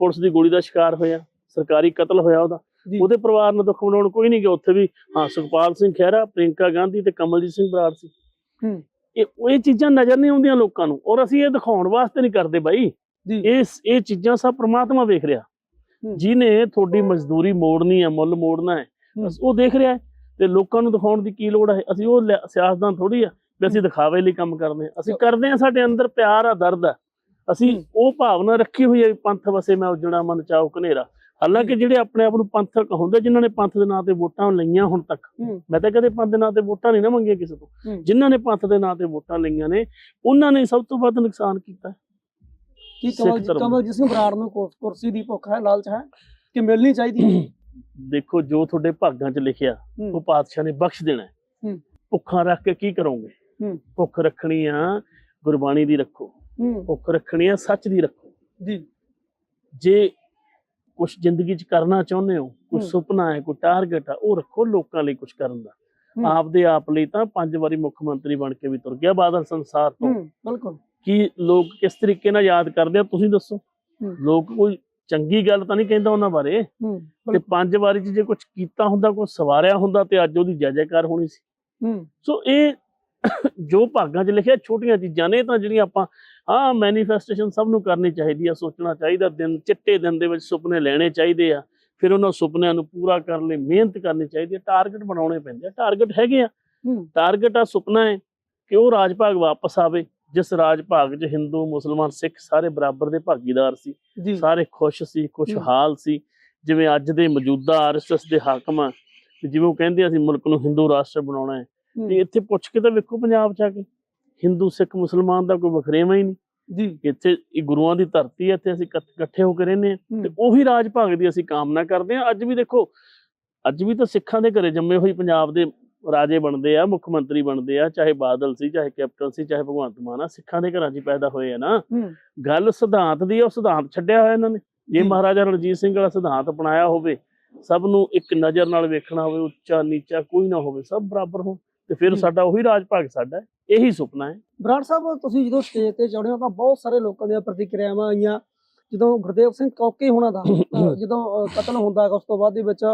ਪੁਲਿਸ ਦੀ ਗੋਲੀ ਦਾ ਸ਼ਿਕਾਰ ਹੋਇਆ। ਸਰਕਾਰੀ ਕਤਲ ਹੋਇਆ ਉਹਦਾ। ਜੀ। ਉਹਦੇ ਪਰਿਵਾਰ ਨੂੰ ਦੁੱਖ ਮਨਾਉਣ ਕੋਈ ਨਹੀਂ ਗਿਆ। ਉੱਥੇ ਵੀ ਹਾਂ ਸੁਖਪਾਲ ਸਿੰਘ ਖਹਿਰਾ ਪ੍ਰਿੰਕਾ ਗਾਂਧੀ ਤੇ ਕਮਲਜੀਤ ਸਿੰਘ ਬਰਾੜ ਸੀ। ਇਹ ਉਹ ਚੀਜ਼ਾਂ ਨਜ਼ਰ ਨਹੀਂ ਆਉਂਦੀਆਂ ਲੋਕਾਂ ਨੂੰ। ਔਰ ਅਸੀਂ ਇਹ ਦਿਖਾਉਣ ਵਾਸਤੇ ਨਹੀਂ ਕਰਦੇ ਬਾਈ। ਜੀ। ਇਹ ਇਹ ਚੀਜ਼ਾਂ ਸਭ ਪ੍ਰਮਾਤਮਾ ਵੇਖ ਰਿਹਾ। ਹੂੰ। ਜਿਹਨੇ ਤੁਹਾਡੀ ਮਜ਼ਦੂਰੀ ਮੋੜਨੀ ਹੈ ਮੁੱਲ ਮੋੜਨਾ ਹੈ ਉਹ ਦੇਖ ਰਿਹਾ ਤੇ ਲੋਕਾਂ ਨੂੰ ਦਿਖਾਉਣ ਦੀ ਕੀ ਲੋੜ ਹੈ? ਅਸੀਂ ਉਹ ਸਿਆਸਤਦਾਨ ਥੋੜੀ ਆ ਵੀ ਅਸੀਂ ਦਿਖਾਵੇ ਲਈ ਕੰਮ ਕਰਦੇ ਹਾਂ। ਅਸੀਂ ਕਰਦੇ ਹਾਂ ਸਾਡੇ ਅੰਦਰ ਪਿਆਰ ਆ ਦਰਦ ਆ। ਅਸੀਂ। ਉਹ ਭਾਵਨਾ ਰੱਖੀ ਹੋਈ ਹੈ ਪੰਥ ਵਸੇ ਮੈਂ ਉਜੜਾ ਮਨ ਚਾਉ ਕਨੇਰਾ ਹਾਲਾਂਕਿ ਜਿਹੜੇ ਆਪਣੇ ਆਪ ਨੂੰ ਪੰਥਕ ਹੁੰਦੇ ਜਿਨ੍ਹਾਂ ਨੇ ਪੰਥ ਦੇ ਨਾਂ ਤੇ ਵੋਟਾਂ ਲਈਆਂ ਹੁਣ ਤੱਕ। ਮੈਂ ਤਾਂ ਕਦੇ ਪੰਥ ਦੇ ਨਾਂ ਤੇ ਵੋਟਾਂ ਨਹੀਂ ਨਾ ਮੰਗੀਆਂ ਕਿਸੇ ਤੋਂ। ਜਿਨ੍ਹਾਂ ਨੇ ਪੰਥ ਦੇ ਨਾਂ ਤੇ ਵੋਟਾਂ ਲਈਆਂ ਨੇ ਉਹਨਾਂ ਨੇ ਸਭ ਤੋਂ ਵੱਧ ਨੁਕਸਾਨ ਕੀਤਾ ਕੀ ਸਿੱਖ ਕਮਲ ਧਰਮ। ਕਮਲਜੀਤ ਸਿੰਘ ਬਰਾੜ ਨੂੰ ਕੁਰ- ਕੁਰਸੀ ਦੀ ਭੁੱਖ ਹੈ ਲਾਲਚ ਹੈ ਕਿ ਮਿਲਣੀ ਚਾਹੀਦੀ ਹੈ ਦੇਖੋ ਜੋ ਤੁਹਾਡੇ ਭਾਗਾਂ 'ਚ ਲਿਖਿਆ। ਉਹ ਪਾਤਸ਼ਾਹ ਨੇ ਬਖਸ਼ ਦੇਣਾ ਹੈ। ਭੁੱਖਾਂ ਰੱਖ ਕੇ ਕੀ ਕਰੋਗੇ। ਭੁੱਖ ਰੱਖਣੀ ਆ ਗੁਰਬਾਣੀ ਦੀ ਰੱਖੋ ਭੁੱਖ ਰੱਖਣੀ ਆ ਸੱਚ ਦੀ ਰੱਖੋ ਜੀ ਜੇ ਕੁਝ ਜ਼ਿੰਦਗੀ 'ਚ ਕਰਨਾ ਚਾਹੁੰਦੇ ਹੋ ਕੋਈ। ਸੁਪਨਾ ਹੈ ਕੋਈ ਟਾਰਗੇਟ ਆ ਉਹ ਰੱਖੋ ਲੋਕਾਂ ਲਈ ਕੁਝ ਕਰਨ ਦਾ। ਆਪਦੇ ਆਪ ਲਈ ਤਾਂ ਪੰਜ ਵਾਰੀ ਮੁੱਖ ਮੰਤਰੀ ਬਣ ਕੇ ਵੀ ਤੁਰ ਗਿਆ ਬਾਦਲ ਸੰਸਾਰ ਤੋਂ ਬਿਲਕੁਲ ਕੀ ਲੋਕ ਕਿਸ ਤਰੀਕੇ ਨਾਲ ਯਾਦ ਕਰਦੇ ਆ ਤੁਸੀਂ ਦੱਸੋ। ਲੋਕ ਕੋਈ ਚੰਗੀ ਗੱਲ ਤਾਂ ਨਹੀਂ ਕਹਿੰਦਾ ਉਹਨਾਂ ਬਾਰੇ ਤੇ। ਪੰਜ ਵਾਰੀ 'ਚ ਜੇ ਕੁਝ ਕੀਤਾ ਹੁੰਦਾ ਕੋਈ ਸਵਾਰਿਆ ਹੁੰਦਾ ਤੇ ਅੱਜ ਉਹਦੀ ਜੈ ਜੈਕਾਰ ਹੋਣੀ ਸੀ ਸੋ ਇਹ ਜੋ ਭਾਗਾਂ 'ਚ ਲਿਖਿਆ ਛੋਟੀਆਂ ਚੀਜ਼ਾਂ ਨੇ ਤਾਂ ਜਿਹੜੀਆਂ ਆਪਾਂ ਹਾਂ ਮੈਨੀਫੈਸਟੇਸ਼ਨ ਸਭ ਨੂੰ ਕਰਨੀ ਚਾਹੀਦੀ ਆ ਸੋਚਣਾ ਚਾਹੀਦਾ ਦਿਨ ਚਿੱਟੇ ਦਿਨ ਦੇ ਵਿੱਚ ਸੁਪਨੇ ਲੈਣੇ ਚਾਹੀਦੇ ਆ। ਫਿਰ ਉਹਨਾਂ ਸੁਪਨਿਆਂ ਨੂੰ ਪੂਰਾ ਕਰਨ ਲਈ ਮਿਹਨਤ ਕਰਨੀ ਚਾਹੀਦੀ ਹੈ ਟਾਰਗੇਟ ਬਣਾਉਣੇ ਪੈਂਦੇ ਆ। ਟਾਰਗੇਟ ਹੈਗੇ ਆ। ਟਾਰਗੇਟ ਆ ਸੁਪਨਾ ਹੈ ਕਿ ਉਹ ਰਾਜ ਭਾਗ ਵਾਪਸ ਆਵੇ ਜਿਸ ਰਾਜ ਭਾਗ 'ਚ ਹਿੰਦੂ ਮੁਸਲਮਾਨ ਸਿੱਖ ਸਾਰੇ ਬਰਾਬਰ ਦੇ ਭਾਗੀਦਾਰ ਸੀ। ਸਾਰੇ ਖੁਸ਼ ਸੀ ਖੁਸ਼ਹਾਲ ਸੀ। ਜਿਵੇਂ ਅੱਜ ਦੇ ਮੌਜੂਦਾ ਆਰਐਸਐਸ ਦੇ ਹਾਕਮ ਆ ਜਿਵੇਂ ਉਹ ਕਹਿੰਦੇ ਆ ਅਸੀਂ ਮੁਲਕ ਨੂੰ ਹਿੰਦੂ ਰਾਸ਼ਟਰ ਬਣਾਉਣਾ ਹੂੰ, ਤੇ ਇੱਥੇ ਪੁੱਛ ਕੇ ਤਾਂ ਵੇਖੋ ਪੰਜਾਬ ਚ ਆ ਕੇ। ਹਿੰਦੂ ਸਿੱਖ ਮੁਸਲਮਾਨ ਦਾ ਕੋਈ ਵਖਰੇਵਾ ਹੀ ਨਹੀਂ। ਜੀ। ਇੱਥੇ ਇਹ ਗੁਰੂਆਂ ਦੀ ਧਰਤੀ ਹੈ ਇੱਥੇ ਅਸੀਂ ਇਕੱਠ- ਹੋ ਕੇ ਰਹਿੰਦੇ ਹਾਂ। ਹੂੰ, ਤੇ ਉਹੀ ਰਾਜ ਭਾਗ ਦੀ ਅਸੀਂ ਕਾਮਨਾ ਕਰਦੇ ਹਾਂ। ਅੱਜ ਵੀ ਦੇਖੋ ਅੱਜ ਵੀ ਤਾਂ ਸਿੱਖਾਂ ਦੇ ਘਰੇ ਜੰਮੇ ਹੋਈ ਪੰਜਾਬ ਦੇ ਰਾਜੇ ਬਣਦੇ ਆ ਮੁੱਖ ਮੰਤਰੀ ਬਣਦੇ ਆ ਚਾਹੇ ਬਾਦਲ ਸੀ ਚਾਹੇ ਕੈਪਟਨ ਸੀ ਚਾਹੇ ਭਗਵੰਤ ਮਾਨ ਆ ਸਿੱਖਾਂ ਦੇ ਘਰਾਂ 'ਚ ਹੀ ਪੈਦਾ ਹੋਏ ਆ ਨਾ। ਹੂੰ। ਗੱਲ ਸਿਧਾਂਤ ਦੀ ਆ, ਉਹ ਸਿਧਾਂਤ ਛੱਡਿਆ ਹੋਇਆ ਇਹਨਾਂ ਨੇ। ਜੇ। ਮਹਾਰਾਜਾ ਰਣਜੀਤ ਸਿੰਘ ਵਾਲਾ ਸਿਧਾਂਤ ਅਪਣਾਇਆ ਹੋਵੇ ਸਭ ਨੂੰ ਇੱਕ ਨਜ਼ਰ ਨਾਲ ਵੇਖਣਾ ਹੋਵੇ ਉੱਚਾ ਨੀਚਾ ਕੋਈ ਨਾ ਹੋਵੇ ਸਭ ਬਰਾਬਰ ਹੋਣ। ਤੇ ਫਿਰ। ਸਾਡਾ ਉਹੀ ਰਾਜ ਭਾਗ ਸਾਡਾ ਹੈ। ਇਹੀ ਸੁਪਨਾ ਹੈ। ਬਰਾੜ ਸਾਹਿਬ ਤੁਸੀਂ ਜਦੋਂ ਸਟੇਜ ਤੇ ਚੜ੍ਹੇ ਹੋ ਤਾਂ ਬਹੁਤ ਸਾਰੇ ਲੋਕਾਂ ਦੀਆਂ ਪ੍ਰਤੀਕਿਰਿਆਵਾਂ ਆਈਆਂ। ਜਦੋਂ ਗੁਰਦੇਵ ਸਿੰਘ ਕੌਕੇ ਹੋਣਾ ਦਾ ਜਦੋਂ ਕਤਲ ਹੁੰਦਾ ਉਸ ਤੋਂ ਬਾਅਦ ਦੇ ਵਿੱਚ